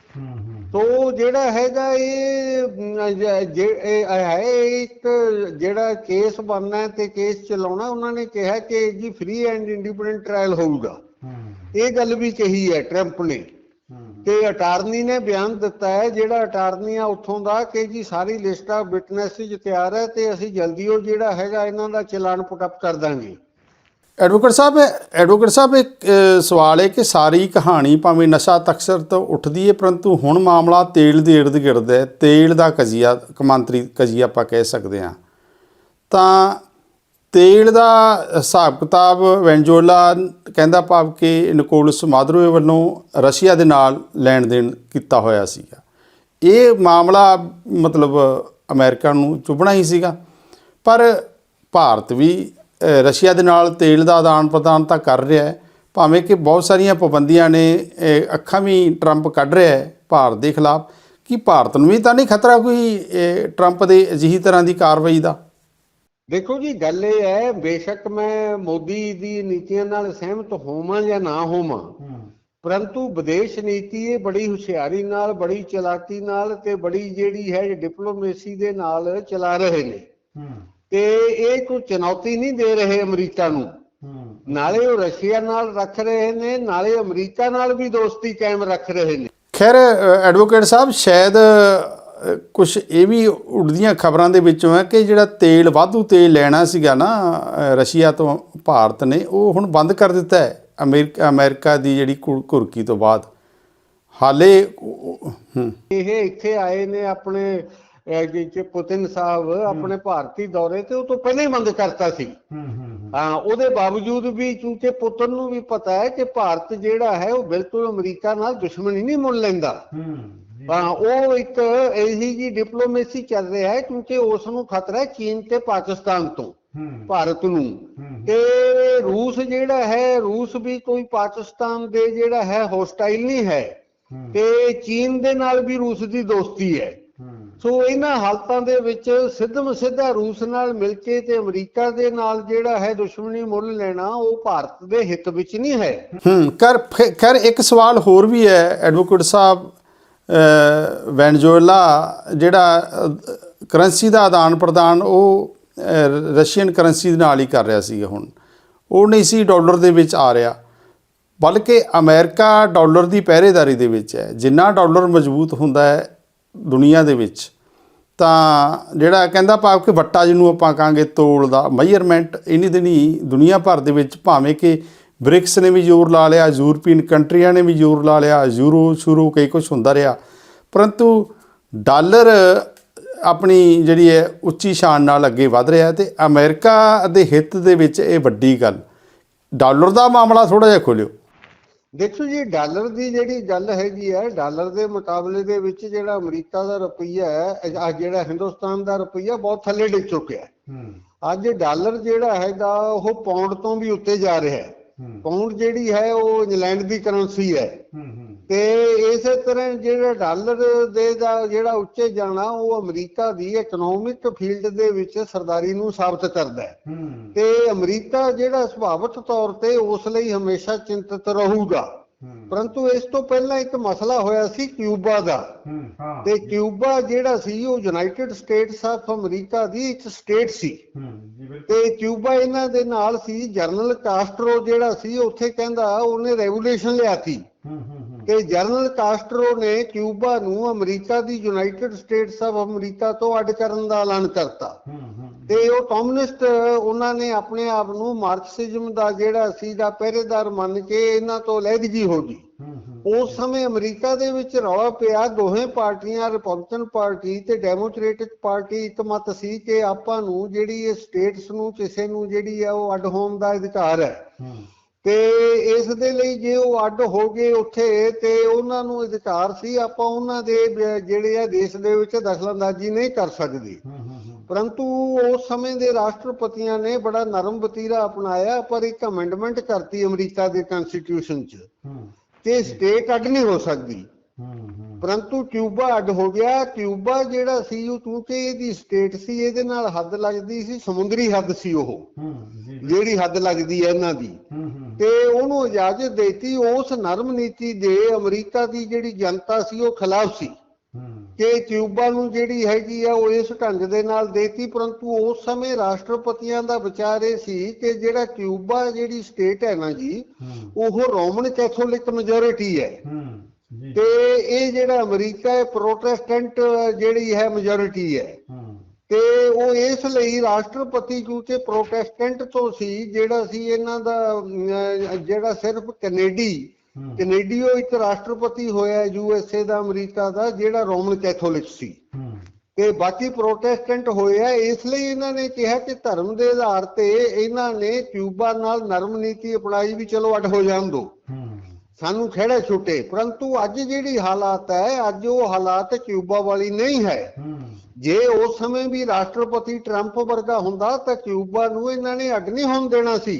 ਤੋ ਜਿਹੜਾ ਹੈਗਾ ਇਹ ਹੈ ਇੱਕ ਜਿਹੜਾ ਕੇਸ ਬਣਨਾ ਤੇ ਕੇਸ ਚਲਾਉਣਾ ਉਹਨਾਂ ਨੇ ਕਿਹਾ ਕਿ ਜੀ ਫ੍ਰੀ ਐਂਡ ਇੰਡੀਪੈਂਡੈਂਟ ਟ੍ਰਾਇਲ ਹੋਊਗਾ। ਇਹ ਗੱਲ ਵੀ ਕਹੀ ਹੈ ਟਰੰਪ ਨੇ। ਤੇ ਅਟਾਰਨੀ ਨੇ ਬਿਆਨ ਦਿੱਤਾ ਹੈ ਜਿਹੜਾ ਅਟਾਰਨੀ ਆ ਉੱਥੋਂ ਦਾ ਕਿ ਜੀ ਸਾਰੀ ਲਿਸਟ ਆਫ ਵਿਟਨੈਸਸ ਤਿਆਰ ਹੈ ਤੇ ਅਸੀਂ ਜਲਦੀ ਉਹ ਜਿਹੜਾ ਹੈਗਾ ਇਹਨਾਂ ਦਾ ਚਲਾਨ ਪੁਟਅਪ ਕਰ ਦਾਂਗੇ। ਐਡਵੋਕੇਟ ਸਾਹਿਬ ਐਡਵੋਕੇਟ ਸਾਹਿਬ, ਇੱਕ ਸਵਾਲ ਹੈ ਕਿ ਸਾਰੀ ਕਹਾਣੀ ਭਾਵੇਂ ਨਸ਼ਾ ਤਕਸਰ ਤੋਂ ਉੱਠਦੀ ਹੈ ਪਰੰਤੂ ਹੁਣ ਮਾਮਲਾ ਤੇਲ ਦੇ ਇਰਦ ਗਿਰਦ ਹੈ, ਤੇਲ ਦਾ ਕਜੀਆ, ਕਮਾਂਤਰੀ ਕਜੀਆ ਆਪਾਂ ਕਹਿ ਸਕਦੇ ਹਾਂ। ਤਾਂ ਤੇਲ ਦਾ ਹਿਸਾਬ ਕਿਤਾਬ ਵੈਂਜੋਲਾ ਕਹਿੰਦਾ ਭਾਵ ਕਿ ਨਿਕੋਲਸ ਮਾਦਰੋ ਵੱਲੋਂ ਰਸ਼ੀਆ ਦੇ ਨਾਲ ਲੈਣ ਦੇਣ ਕੀਤਾ ਹੋਇਆ ਸੀਗਾ। ਇਹ ਮਾਮਲਾ ਮਤਲਬ ਅਮਰੀਕਾ ਨੂੰ ਚੁਭਣਾ ਹੀ ਸੀਗਾ। ਪਰ ਭਾਰਤ ਵੀ ਰਸ਼ੀਆ ਦੇ ਨਾਲ ਤੇਲ ਦਾ ਆਦਾਨ ਪ੍ਰਦਾਨ ਤਾਂ ਕਰ ਰਿਹਾ ਹੈ। ਭਾਵੇਂ ਕਿ ਬਹੁਤ ਸਾਰੀਆਂ ਪਾਬੰਦੀਆਂ ਨੇ ਅੱਖਾਂ ਵੀ ਟਰੰਪ ਕੱਢ ਰਿਹਾ ਹੈ ਭਾਰਤ ਦੇ ਖਿਲਾਫ। ਕੀ ਭਾਰਤ ਨੂੰ ਵੀ ਤਾਂ ਨਹੀਂ ਖਤਰਾ ਕੋਈ ਟਰੰਪ ਦੇ ਅਜਿਹੀ ਤਰ੍ਹਾਂ ਦੀ ਕਾਰਵਾਈ ਦਾ? ਦੇਖੋ ਜੀ ਗੱਲ ਇਹ ਹੈ ਬੇਸ਼ੱਕ ਮੈਂ ਮੋਦੀ ਦੀ ਨੀਤੀਆਂ ਨਾਲ ਸਹਿਮਤ ਹੋਵਾਂ ਜਾਂ ਨਾ ਹੋਵਾਂ। ਪਰੰਤੂ ਵਿਦੇਸ਼ ਨੀਤੀ ਇਹ ਬੜੀ ਹੁਸ਼ਿਆਰੀ ਨਾਲ ਬੜੀ ਚਲਾਕੀ ਨਾਲ ਤੇ ਬੜੀ ਜਿਹੜੀ ਹੈ ਡਿਪਲੋਮੇਸੀ ਦੇ ਨਾਲ ਚਲਾ ਰਹੇ ਨੇ। ਤੇ ਇਹ ਕੋਈ ਚੁਣੌਤੀ ਨਹੀਂ ਦੇ ਰਹੇ ਅਮਰੀਕਾ ਨੂੰ। ਨਾਲੇ ਉਹ ਰਸ਼ੀਆ ਨਾਲ ਰੱਖ ਰਹੇ ਨੇ ਨਾਲੇ ਅਮਰੀਕਾ ਨਾਲ ਵੀ ਦੋਸਤੀ ਕਾਇਮ ਰੱਖ ਰਹੇ ਨੇ। ਖੈਰ ਐਡਵੋਕੇਟ ਸਾਹਿਬ ਸ਼ਾਇਦ ਕੁਝ ਇਹ ਵੀ ਉੱਡਦੀਆਂ ਖਬਰਾਂ ਦੇ ਵਿੱਚੋਂ ਹੈ ਕਿ ਜਿਹੜਾ ਤੇਲ ਵਾਧੂ ਤੇਲ ਲੈਣਾ ਸੀਗਾ ਨਾ ਰਸ਼ੀਆ ਤੋਂ ਭਾਰਤ ਨੇ ਉਹ ਹੁਣ ਬੰਦ ਕਰ ਦਿੱਤਾ ਹੈ। ਅਮਰੀਕਾ ਅਮਰੀਕਾ ਦੀ ਜਿਹੜੀ ਕੁ- ਕੁਰਕੀ ਤੋਂ ਬਾਅਦ। ਹਾਲੇ ਇਹ ਇੱਥੇ ਆਏ ਨੇ ਆਪਣੇ ਕਿ ਪੁਤਿਨ ਸਾਹਿਬ ਆਪਣੇ ਭਾਰਤੀ ਦੌਰੇ ਤੇ ਉਹ ਤੋਂ ਪਹਿਲਾਂ ਹੀ ਬੰਦ ਕਰਤਾ ਸੀ। ਹਾਂ ਉਹਦੇ ਬਾਵਜੂਦ ਵੀ ਕਿਉਂਕਿ ਪੁਤਨ ਨੂੰ ਵੀ ਪਤਾ ਹੈ ਕਿ ਭਾਰਤ ਜਿਹੜਾ ਹੈ ਉਹ ਬਿਲਕੁਲ ਅਮਰੀਕਾ ਨਾਲ ਦੁਸ਼ਮਣੀ ਨਹੀਂ ਮੁੱਲ ਲੈਂਦਾ। ਹਾਂ ਉਹ ਇੱਕ ਇਹੀ ਜੀ ਡਿਪਲੋਮੇਸੀ ਚੱਲ ਰਿਹਾ ਹੈ ਕਿਉਂਕਿ ਉਸ ਨੂੰ ਖਤਰਾ ਹੈ ਚੀਨ ਤੇ ਪਾਕਿਸਤਾਨ ਤੋਂ ਭਾਰਤ ਨੂੰ। ਤੇ ਰੂਸ ਜਿਹੜਾ ਹੈ ਰੂਸ ਵੀ ਕੋਈ ਪਾਕਿਸਤਾਨ ਦੇ ਜਿਹੜਾ ਹੈ ਹੋਸਟਾਈਲ ਨਹੀਂ ਹੈ। ਤੇ ਚੀਨ ਦੇ ਨਾਲ ਵੀ ਰੂਸ ਦੀ ਦੋਸਤੀ ਹੈ। ਸੋ ਇਹਨਾਂ ਹਾਲਤਾਂ ਦੇ ਵਿੱਚ ਸਿੱਧਮ ਸਿੱਧਾ ਰੂਸ ਨਾਲ ਮਿਲ ਕੇ ਤੇ ਅਮਰੀਕਾ ਦੇ ਨਾਲ ਜਿਹੜਾ ਹੈ ਦੁਸ਼ਮਣੀ ਮੁੱਲ ਲੈਣਾ ਉਹ ਭਾਰਤ ਦੇ ਹਿੱਤ ਵਿੱਚ ਨਹੀਂ ਹੈ। ਹੂੰ ਕਰ ਖੈ- ਖੈਰ ਇੱਕ ਸਵਾਲ ਹੋਰ ਵੀ ਹੈ ਐਡਵੋਕੇਟ ਸਾਹਿਬ ਅ, ਵੈਨਜ਼ੂਏਲਾ ਜਿਹੜਾ ਕਰੰਸੀ ਦਾ ਆਦਾਨ ਪ੍ਰਦਾਨ ਉਹ ਰਸ਼ੀਅਨ ਕਰੰਸੀ ਦੇ ਨਾਲ ਹੀ ਕਰ ਰਿਹਾ ਸੀ ਹੁਣ। ਉਹ ਨਹੀਂ ਸੀ ਡਾਲਰ ਦੇ ਵਿੱਚ ਆ ਰਿਹਾ ਬਲਕਿ ਅਮਰੀਕਾ ਡਾਲਰ ਦੀ ਪਹਿਰੇਦਾਰੀ ਦੇ ਵਿੱਚ ਹੈ। ਜਿੰਨਾ ਡਾਲਰ ਮਜ਼ਬੂਤ ਹੁੰਦਾ ਹੈ ਦੁਨੀਆ ਦੇ ਵਿੱਚ, ਤਾਂ ਜਿਹੜਾ ਕਹਿੰਦਾ ਭਾਵ ਕਿ ਵੱਟਾ ਜਿਹਨੂੰ ਆਪਾਂ ਕਹਾਂਗੇ ਤੋਲ ਦਾ ਮੈਜ਼ਰਮੈਂਟ ਇਨੀ ਦਿਨੀ ਦੁਨੀਆ ਭਰ ਦੇ ਵਿੱਚ ਭਾਵੇਂ ਕਿ ਬ੍ਰਿਕਸ ਨੇ ਵੀ ਜ਼ੋਰ ਲਾ ਲਿਆ ਯੂਰਪੀਅਨ ਕੰਟਰੀਆਂ ਨੇ ਵੀ ਜ਼ੋਰ ਲਾ ਲਿਆ, ਯੂਰੋ ਸ਼ੁਰੂ ਕਈ ਕੁਝ ਹੁੰਦਾ ਰਿਹਾ, ਪਰੰਤੂ ਡਾਲਰ ਆਪਣੀ ਜਿਹੜੀ ਹੈ ਉੱਚੀ ਸ਼ਾਨ ਨਾਲ ਅੱਗੇ ਵਧ ਰਿਹਾ ਤੇ ਅਮਰੀਕਾ ਦੇ ਹਿੱਤ ਦੇ ਵਿੱਚ ਇਹ ਵੱਡੀ ਗੱਲ, ਡਾਲਰ ਦਾ ਮਾਮਲਾ ਥੋੜਾ ਜਿਹਾ ਖੋਲਿਓ। ਦੇਖੋ ਜੀ ਡਾਲਰ ਦੀ ਜਿਹੜੀ ਗੱਲ ਹੈਗੀ ਹੈ ਡਾਲਰ ਦੇ ਮੁਕਾਬਲੇ ਦੇ ਵਿੱਚ ਜਿਹੜਾ ਅਮਰੀਕਾ ਦਾ ਰੁਪਈਆ ਹੈ ਜਿਹੜਾ ਹਿੰਦੁਸਤਾਨ ਦਾ ਰੁਪਈਆ ਬਹੁਤ ਥੱਲੇ ਡਿੱਗ ਚੁੱਕਿਆ ਹੈ। ਅੱਜ ਡਾਲਰ ਜਿਹੜਾ ਹੈਗਾ ਉਹ ਪੌਂਡ ਤੋਂ ਵੀ ਉੱਤੇ ਜਾ ਰਿਹਾ ਹੈ। ਪੌਂਡ ਜਿਹੜੀ ਹੈ ਉਹ ਇੰਗਲੈਂਡ ਦੀ ਕਰੰਸੀ ਹੈ। ਤੇ ਇਸੇ ਤਰ੍ਹਾਂ ਜਿਹੜਾ ਡਾਲਰ ਦੇ ਦਾ ਜਿਹੜਾ ਉੱਚੇ ਜਾਣਾ ਉਹ ਅਮਰੀਕਾ ਦੀ ਇਕਨੋਮਿਕ ਫੀਲਡ ਦੇ ਵਿੱਚ ਸਰਦਾਰੀ ਨੂੰ ਸਾਬਤ ਕਰਦਾ ਹੈ। ਤੇ ਅਮਰੀਕਾ ਜਿਹੜਾ ਸੁਭਾਵਿਕ ਤੌਰ ਤੇ ਉਸ ਲਈ ਹਮੇਸ਼ਾ ਚਿੰਤਤ ਰਹੂਗਾ। ਪਰੰਤੂ ਇਸ ਤੋਂ ਪਹਿਲਾਂ ਇੱਕ ਮਸਲਾ ਹੋਇਆ ਸੀ ਕਿਊਬਾ ਦਾ। ਤੇ ਕਿਊਬਾ ਜਿਹੜਾ ਸੀ ਉਹ ਯੂਨਾਈਟਿਡ ਸਟੇਟਸ ਆਫ ਅਮਰੀਕਾ ਦੀ ਇੱਕ ਸਟੇਟ ਸੀ। ਤੇ ਕਿਊਬਾ ਇਹਨਾਂ ਦੇ ਨਾਲ ਸੀ ਜਰਨਲ ਕਾਸਟਰੋ ਜਿਹੜਾ ਸੀ ਉੱਥੇ ਕਹਿੰਦਾ ਉਹਨੇ ਰੈਵੋਲੂਸ਼ਨ ਲਿਆਤੀ ਕਿ ਜਰਨਲ ਕਾਸਟਰੋ ਨੇ ਕਿਊਬਾ ਨੂੰ ਅਮਰੀਕਾ ਦੀ ਯੂਨਾਈਟਿਡ ਸਟੇਟਸ ਆਫ ਅਮਰੀਕਾ ਤੋਂ ਅੱਡ ਕਰਨ ਦਾ ਐਲਾਨ ਕਰਤਾ। ਤੇ ਉਹ ਕਮਿਊਨਿਸਟ ਉਹਨਾਂ ਨੇ ਆਪਣੇ ਆਪ ਨੂੰ ਮਾਰਕਸਿਜ਼ਮ ਦਾ ਜਿਹੜਾ ਸੀ ਦਾ ਪਹਿਰੇਦਾਰ ਮੰਨ ਕੇ ਇਹਨਾਂ ਤੋਂ ਲਹਿਦਗੀ ਹੋ ਗਈ। ਉਸ ਸਮੇਂ ਅਮਰੀਕਾ ਦੇ ਵਿੱਚ ਰੌਲਾ ਪਿਆ ਦੋਹੇ ਪਾਰਟੀਆਂ ਰਿਪਬਲਿਕਨ ਪਾਰਟੀ ਤੇ ਡੈਮੋਕ੍ਰੈਟਿਕ ਪਾਰਟੀ ਇਕਮਤ ਸੀ ਕਿ ਆਪਾਂ ਨੂੰ ਜਿਹੜੀ ਇਹ ਸਟੇਟਸ ਨੂੰ ਕਿਸੇ ਨੂੰ ਜਿਹੜੀ ਹੈ ਉਹ ਅੱਡ ਹੋਣ ਦਾ ਅਧਿਕਾਰ ਹੈ। ਤੇ ਇਸ ਦੇ ਲਈ ਜੇ ਉਹ ਅੱਡ ਹੋ ਗਏ ਉੱਥੇ ਤੇ ਉਹਨਾਂ ਨੂੰ ਅਧਿਕਾਰ ਸੀ ਆਪਾਂ ਉਹਨਾਂ ਦੇ ਜਿਹੜੇ ਆ ਦੇਸ਼ ਦੇ ਵਿੱਚ ਦਖਲਅੰਦਾਜ਼ੀ ਨਹੀਂ ਕਰ ਸਕਦੇ। ਪਰੰਤੂ ਉਸ ਸਮੇਂ ਦੇ ਰਾਸ਼ਟਰਪਤੀਆਂ ਨੇ ਬੜਾ ਨਰਮ ਵਤੀਰਾ ਅਪਣਾਇਆ ਪਰ ਇੱਕ ਅਮੈਂਡਮੈਂਟ ਕਰਤੀ ਅਮਰੀਕਾ ਦੇ ਕਨਸਟੀਟਿਊਸ਼ਨ 'ਚ। ਕਿ ਸਟੇਟ ਅੱਡ ਨਹੀਂ ਹੋ ਸਕਦੀ। ਪਰੰਤੂ ਕਿਊਬਾ ਅੱਡ ਹੋ ਗਿਆ। ਕਿਊਬਾ ਜਿਹੜਾ ਸੀ, ਉਹ ਕਿਉਂਕਿ ਇਹਦੀ ਸਟੇਟ ਸੀ, ਇਹਦੇ ਨਾਲ ਹੱਦ ਲੱਗਦੀ ਸੀ, ਸਮੁੰਦਰੀ ਹੱਦ ਸੀ ਉਹ। ਜਿਹੜੀ ਹੱਦ ਲੱਗਦੀ ਹੈ ਇਹਨਾਂ ਦੀ। ਤੇ ਉਹਨੂੰ ਇਜਾਜ਼ਤ ਦੇਤੀ, ਉਸ ਨਰਮ ਨੀਤੀ ਦੇ ਅਮਰੀਕਾ ਦੀ ਜਿਹੜੀ ਜਨਤਾ ਸੀ, ਉਹ ਖਿਲਾਫ ਸੀ। ਕਿ ਕਿਊਬਾ ਨੂੰ ਜਿਹੜੀ ਹੈਗੀ ਆ, ਉਹ ਇਸ ਢੰਗ ਦੇ ਨਾਲ ਦੇਤੀ। ਪਰੰਤੂ ਉਸ ਸਮੇਂ ਰਾਸ਼ਟਰਪਤੀਆਂ ਦਾ ਵਿਚਾਰ ਇਹ ਸੀ ਕਿ ਜਿਹੜਾ ਕਿਊਬਾ ਜਿਹੜੀ ਸਟੇਟ ਹੈ ਨਾ ਜੀ, ਉਹ ਰੋਮਨ ਕੈਥੋਲਿਕ ਮੈਜੋਰਿਟੀ ਹੈ। ਤੇ ਇਹ ਜਿਹੜਾ ਅਮਰੀਕਾ ਹੈ ਪ੍ਰੋਟੈਸਟੈਂਟ ਜਿਹੜੀ ਹੈ ਮੈਜੋਰਿਟੀ ਹੈ। ਤੇ ਉਹ ਇਸ ਲਈ ਰਾਸ਼ਟਰਪਤੀ ਕਿਉਂਕਿ ਪ੍ਰੋਟੈਸਟੈਂਟ ਤੋਂ ਸੀ ਜਿਹੜਾ ਸੀ ਇਹਨਾਂ ਦਾ ਜਿਹੜਾ ਸਿਰਫ ਕੈਨੇਡੀ ਕੈਨੇਡੀਓ ਇੱਕ ਰਾਸ਼ਟਰਪਤੀ ਹੋਇਆ ਯੂਐਸਏ ਦਾ ਅਮਰੀਕਾ ਦਾ ਜਿਹੜਾ ਰੋਮਨ ਕੈਥੋਲਿਕ ਸੀ। ਤੇ ਬਾਕੀ ਪ੍ਰੋਟੈਸਟੈਂਟ ਹੋਏ ਆ ਇਸ ਲਈ ਇਹਨਾਂ ਨੇ ਕਿਹਾ ਕਿ ਧਰਮ ਦੇ ਆਧਾਰ ਤੇ ਇਹਨਾਂ ਨੇ ਕਿਊਬਾ ਨਾਲ ਨਰਮ ਨੀਤੀ ਅਪਣਾਈ ਵੀ ਚਲੋ ਅੱਡ ਹੋ ਜਾਣ ਦੋ। ਸਾਨੂੰ ਖੇੜੇ ਛੁੱਟੇ। ਪਰੰਤੂ ਅੱਜ ਜਿਹੜੀ ਹਾਲਾਤ ਹੈ ਅੱਜ ਉਹ ਹਾਲਾਤ ਕਿਊਬਾ ਵਾਲੀ ਨਹੀਂ ਹੈ। ਜੇ ਉਸ ਸਮੇਂ ਵੀ ਰਾਸ਼ਟਰਪਤੀ ਟਰੰਪ ਵਰਗਾ ਹੁੰਦਾ ਤਾਂ ਕਿਊਬਾ ਨੂੰ ਇਹਨਾਂ ਨੇ ਅੱਡ ਨਹੀਂ ਹੋਣ ਦੇਣਾ ਸੀ।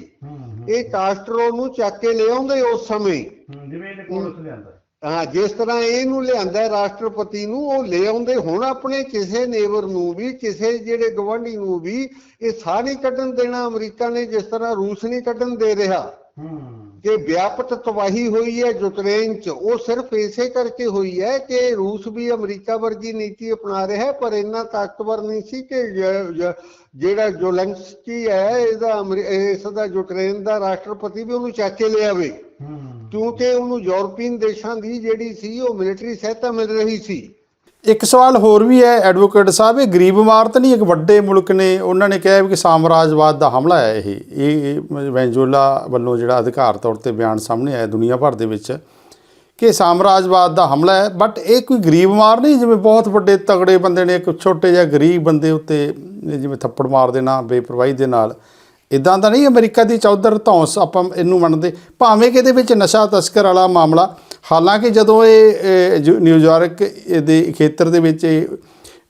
ਇਹ ਕਾਸਟਰੋ ਨੂੰ ਚੱਕ ਕੇ ਲਿਆਉਂਦੇ ਉਸ ਸਮੇਂ। ਜਿਵੇਂ ਇਹਨੇ ਕੋਲ ਲਿਆਂਦਾ। ਹਾਂ ਜਿਸ ਤਰ੍ਹਾਂ ਇਹਨੂੰ ਲਿਆਂਦਾ ਰਾਸ਼ਟਰਪਤੀ ਨੂੰ ਉਹ ਲੈ ਆਉਂਦੇ ਹੁਣ ਆਪਣੇ ਕਿਸੇ ਨੇਬਰ ਨੂੰ ਵੀ ਕਿਸੇ ਜਿਹੜੇ ਗਵਾਂਢੀ ਨੂੰ ਵੀ ਇਹ ਸਾਹ ਨਹੀਂ ਕੱਢਣ ਦੇਣਾ। ਅਮਰੀਕਾ ਨੇ ਜਿਸ ਤਰ੍ਹਾਂ ਰੂਸ ਨਹੀਂ ਕੱਢਣ ਦੇ ਰਿਹਾ। ਹੂੰ। ਕਿ ਵਿਆਪਕ ਤਬਾਹੀ ਹੋਈ ਹੈ ਯੂਕਰੇਨ 'ਚ ਉਹ ਸਿਰਫ ਇਸੇ ਕਰਕੇ ਹੋਈ ਹੈ ਕਿ ਰੂਸ ਵੀ ਅਮਰੀਕਾ ਵਰਗੀ ਨੀਤੀ ਅਪਣਾ ਰਿਹਾ ਹੈ ਪਰ ਇੰਨਾ ਤਾਕਤਵਰ ਨਹੀਂ ਸੀ ਕਿ ਜ- ਜ- ਜਿਹੜਾ ਜੋਲੈਂਸਕੀ ਹੈ ਇਹਦਾ ਇਸ ਦਾ ਯੂਕਰੇਨ ਦਾ ਰਾਸ਼ਟਰਪਤੀ ਵੀ ਉਹਨੂੰ ਚੱਕ ਕੇ ਲਿਆਵੇ। ਕਿਉਂਕਿ ਉਹਨੂੰ ਯੂਰਪੀਅਨ ਦੇਸ਼ਾਂ ਦੀ ਜਿਹੜੀ ਸੀ ਉਹ ਮਿਲਟਰੀ ਸਹਾਇਤਾ ਮਿਲ ਰਹੀ ਸੀ। ਇੱਕ ਸਵਾਲ ਹੋਰ ਵੀ ਹੈ ਐਡਵੋਕੇਟ ਸਾਹਿਬ, ਇਹ ਗਰੀਬ ਇਮਾਰਤ ਨਹੀਂ, ਇੱਕ ਵੱਡੇ ਮੁਲਕ ਨੇ, ਉਹਨਾਂ ਨੇ ਕਿਹਾ ਵੀ ਕਿ ਸਾਮਰਾਜਵਾਦ ਦਾ ਹਮਲਾ ਹੈ ਇਹ। ਇਹ ਵੈਨਜ਼ੂਲਾ ਵੱਲੋਂ ਜਿਹੜਾ ਅਧਿਕਾਰ ਤੌਰ ਤੇ ਬਿਆਨ ਸਾਹਮਣੇ ਆਇਆ ਦੁਨੀਆ ਭਰ ਦੇ ਵਿੱਚ ਕਿ ਸਾਮਰਾਜਵਾਦ ਦਾ ਹਮਲਾ ਹੈ ਬਟ ਇਹ ਕੋਈ ਗਰੀਬ ਮਾਰ ਨਹੀਂ, ਜਿਵੇਂ ਬਹੁਤ ਵੱਡੇ ਤਗੜੇ ਬੰਦੇ ਨੇ, ਇੱਕ ਛੋਟੇ ਜਿਹੇ ਗਰੀਬ ਬੰਦੇ ਉੱਤੇ, ਜਿਵੇਂ ਥੱਪੜ ਮਾਰ ਦੇਣਾ, ਬੇਪਰਵਾਹੀ ਦੇ ਨਾਲ। ਇਦਾਂ ਦਾ ਨਹੀਂ ਅਮਰੀਕਾ ਦੀ ਚੌਧਰ ਧੌਂਸ ਆਪਾਂ ਇਹਨੂੰ ਮੰਨਦੇ, ਭਾਵੇਂ ਕਿ ਇਹਦੇ ਵਿੱਚ ਨਸ਼ਾ ਤਸਕਰ ਵਾਲਾ ਮਾਮਲਾ, ਹਾਲਾਂਕਿ ਜਦੋਂ ਇਹ ਇਹ ਜੋ ਨਿਊਯਾਰਕ ਦੇ ਖੇਤਰ ਦੇ ਵਿੱਚ ਇਹ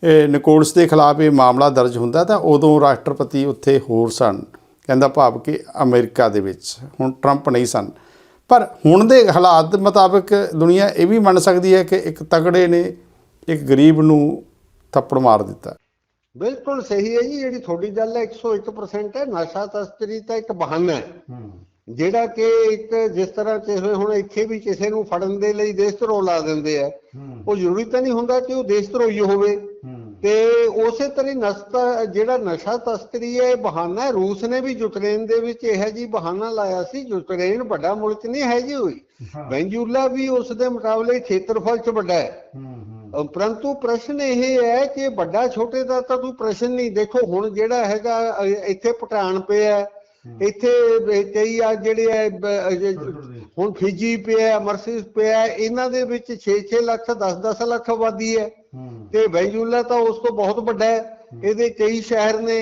ਇਹ ਨਿਕੋਲਸ ਦੇ ਖਿਲਾਫ ਇਹ ਮਾਮਲਾ ਦਰਜ ਹੁੰਦਾ ਤਾਂ ਉਦੋਂ ਰਾਸ਼ਟਰਪਤੀ ਉੱਥੇ ਹੋਰ ਸਨ। ਕਹਿੰਦਾ ਭਾਵ ਕਿ ਅਮਰੀਕਾ ਦੇ ਵਿੱਚ, ਹੁਣ ਟਰੰਪ ਨਹੀਂ ਸਨ। ਪਰ ਹੁਣ ਦੇ ਹਾਲਾਤ ਮੁਤਾਬਕ ਦੁਨੀਆ ਇਹ ਵੀ ਮੰਨ ਸਕਦੀ ਹੈ ਕਿ ਇੱਕ ਤਗੜੇ ਨੇ, ਇੱਕ ਗਰੀਬ ਨੂੰ ਥੱਪੜ ਮਾਰ ਦਿੱਤਾ। ਬਿਲਕੁਲ ਸਹੀ ਹੈ ਜੀ ਜਿਹੜੀ ਤੁਹਾਡੀ ਗੱਲ ਹੈ 101% ਹੈ ਨਸ਼ਾ ਤਸਕਰੀ ਤਾਂ ਇੱਕ ਬਹਾਨਾ ਹੈ। ਜਿਹੜਾ ਕਿ ਇੱਕ ਜਿਸ ਤਰ੍ਹਾਂ ਕਿਸੇ ਹੁਣ ਇੱਥੇ ਵੀ ਕਿਸੇ ਨੂੰ ਫੜਨ ਦੇ ਲਈ ਦੇਸ਼ ਧਰੋਹ ਲਾ ਦਿੰਦੇ ਆ ਉਹ ਜ਼ਰੂਰੀ ਤਾਂ ਨਹੀਂ ਹੁੰਦਾ ਕਿ ਉਹ ਦੇਸ਼ ਧਰੋਹੀ ਹੋਵੇ। ਤੇ ਉਸੇ ਤਰ੍ਹਾਂ ਨਸਤਾ ਜਿਹੜਾ ਨਸ਼ਾ ਤਸਕਰੀ ਹੈ ਇਹ ਬਹਾਨਾ ਰੂਸ ਨੇ ਵੀ ਯੂਕਰੇਨ ਦੇ ਵਿੱਚ ਇਹ ਜੀ ਬਹਾਨਾ ਲਾਇਆ ਸੀ ਯੂਕਰੇਨ ਵੱਡਾ ਮੁਲਕ ਨਹੀਂ ਹੈ ਜੀ ਹੋਈ ਵੈਂਜੂਲਾ ਵੀ ਉਸ ਦੇ ਮੁਕਾਬਲੇ ਖੇਤਰਫਲ 'ਚ ਵੱਡਾ ਹੈ। ਪਰੰਤੂ ਪ੍ਰਸ਼ਨ ਇਹ ਹੈ ਕਿ ਵੱਡਾ ਛੋਟੇ ਦਾ ਤਾਂ ਕੋਈ ਪ੍ਰਸ਼ਨ ਨਹੀਂ ਦੇਖੋ ਹੁਣ ਜਿਹੜਾ ਹੈਗਾ ਇੱਥੇ ਪਟਾਨ ਪਿਆ ਹੈ, ਇੱਥੇ ਕਈ ਆ ਜਿਹੜੇ ਹੁਣ ਫਿਜੀ ਪਿਆ ਮਰਸਿਸ ਪਿਆ ਹੈ, ਇਹਨਾਂ ਦੇ ਵਿੱਚ 6-6 ਲੱਖ 10-10 ਲੱਖ ਆਬਾਦੀ ਹੈ। ਤੇ ਵੈਂਜੂਲਾ ਤਾਂ ਉਸ ਤੋਂ ਬਹੁਤ ਵੱਡਾ ਹੈ। ਇਹਦੇ ਕਈ ਸ਼ਹਿਰ ਨੇ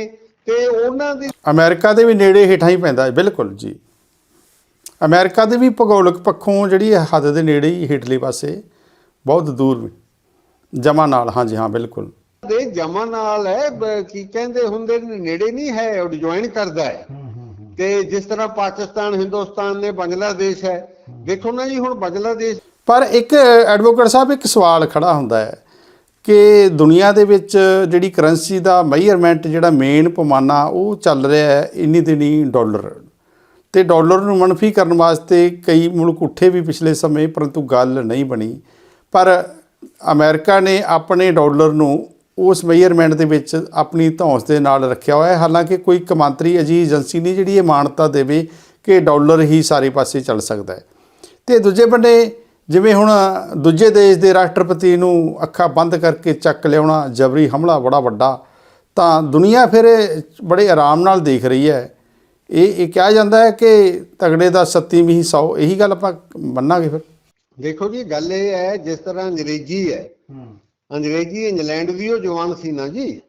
ਤੇ ਉਹਨਾਂ ਦੀ ਅਮਰੀਕਾ ਦੇ ਵੀ ਨੇੜੇ ਹੇਠਾਂ ਹੀ ਪੈਂਦਾ ਹੈ ਬਿਲਕੁਲ ਜੀ। ਅਮਰੀਕਾ ਦੇ ਵੀ ਭੂਗੋਲਿਕ ਪੱਖੋਂ ਜਿਹੜੀ ਹੈ ਹੱਦ ਦੇ ਨੇੜੇ ਹੀ ਹੇਠਲੇ ਪਾਸੇ ਬਹੁਤ ਦੂਰ ਵੀ। ਜਮਾ ਨਾਲ ਹਾਂਜੀ ਹਾਂ ਬਿਲਕੁਲ। ਦੇ ਜਮਾ ਨਾਲ ਹੈ ਬ- ਕੀ ਕਹਿੰਦੇ ਹੁੰਦੇ ਨੇ, ਨੇੜੇ ਨਹੀਂ ਹੈ ਉਹ ਜੁਆਇਨ ਕਰਦਾ ਹੂੰ। ਤੇ ਜਿਸ ਤਰ੍ਹਾਂ ਪਾਕਿਸਤਾਨ ਹਿੰਦੁਸਤਾਨ ਨੇ ਬੰਗਲਾਦੇਸ਼ ਹੈ ਦੇਖੋ ਨਾ ਜੀ ਹੁਣ ਬੰਗਲਾਦੇਸ਼ ਪਰ ਇੱਕ ਐਡਵੋਕੇਟ ਸਾਹਿਬ ਇੱਕ ਸਵਾਲ ਖੜਾ ਹੁੰਦਾ ਹੈ ਕਿ ਦੁਨੀਆ ਦੇ ਵਿੱਚ ਜਿਹੜੀ ਕਰੰਸੀ ਦਾ ਮੈਜ਼ਰਮੈਂਟ ਜਿਹੜਾ ਮੇਨ ਪੈਮਾਨਾ ਉਹ ਚੱਲ ਰਿਹਾ ਹੈ ਇੰਨੀ ਦਿਨੀ ਡਾਲਰ ਤੇ ਡਾਲਰ ਨੂੰ ਮਨਫੀ ਕਰਨ ਵਾਸਤੇ ਕਈ ਮੁਲਕ ਉੱਠੇ ਵੀ ਪਿਛਲੇ ਸਮੇਂ ਪਰੰਤੂ ਗੱਲ ਨਹੀਂ ਬਣੀ। ਪਰ ਅਮਰੀਕਾ ਨੇ ਆਪਣੇ ਡਾਲਰ ਨੂੰ ਉਸ ਮੈਜ਼ਰਮੈਂਟ ਦੇ ਵਿੱਚ ਆਪਣੀ ਧੌਂਸ ਦੇ ਨਾਲ ਰੱਖਿਆ ਹੋਇਆ ਹੈ। ਹਾਲਾਂਕਿ ਕੋਈ ਕਮਾਂਤਰੀ ਅਜਿਹੀ ਏਜੰਸੀ ਨਹੀਂ ਜਿਹੜੀ ਇਹ ਮਾਨਤਾ ਦੇਵੇ ਕਿ ਡਾਲਰ ਹੀ ਸਾਰੇ ਪਾਸੇ ਚੱਲ ਸਕਦਾ ਹੈ। ਤੇ ਦੂਜੇ ਬੰਨੇ ਜਿਵੇਂ ਹੁਣ ਦੂਜੇ ਦੇਸ਼ ਦੇ ਰਾਸ਼ਟਰਪਤੀ ਨੂੰ ਅੱਖਾਂ ਬੰਦ ਕਰਕੇ ਚੱਕ ਲਿਆਉਣਾ, ਜਬਰੀ ਹਮਲਾ ਬੜਾ ਵੱਡਾ, ਤਾਂ ਦੁਨੀਆ ਫਿਰ ਬੜੇ ਆਰਾਮ ਨਾਲ ਦੇਖ ਰਹੀ ਹੈ। ਇਹ ਇਹ ਕਿਹਾ ਜਾਂਦਾ ਹੈ ਕਿ ਤਗੜੇ ਦਾ ਸੱਤੀ ਵੀ ਸੌ, ਇਹੀ ਗੱਲ ਆਪਾਂ ਮੰਨਾਂਗੇ ਫਿਰ। ਦੇਖੋ ਜੀ ਗੱਲ ਇਹ ਹੈ ਜਿਸ ਤਰ੍ਹਾਂ ਅੰਗਰੇਜ਼ੀ ਹੈ। ਅੰਗਰੇਜ਼ੀ ਇੰਗਲੈਂਡ ਦੀ ਉਹ ਜਵਾਨ ਸੀ ਨਾ ਜੀ।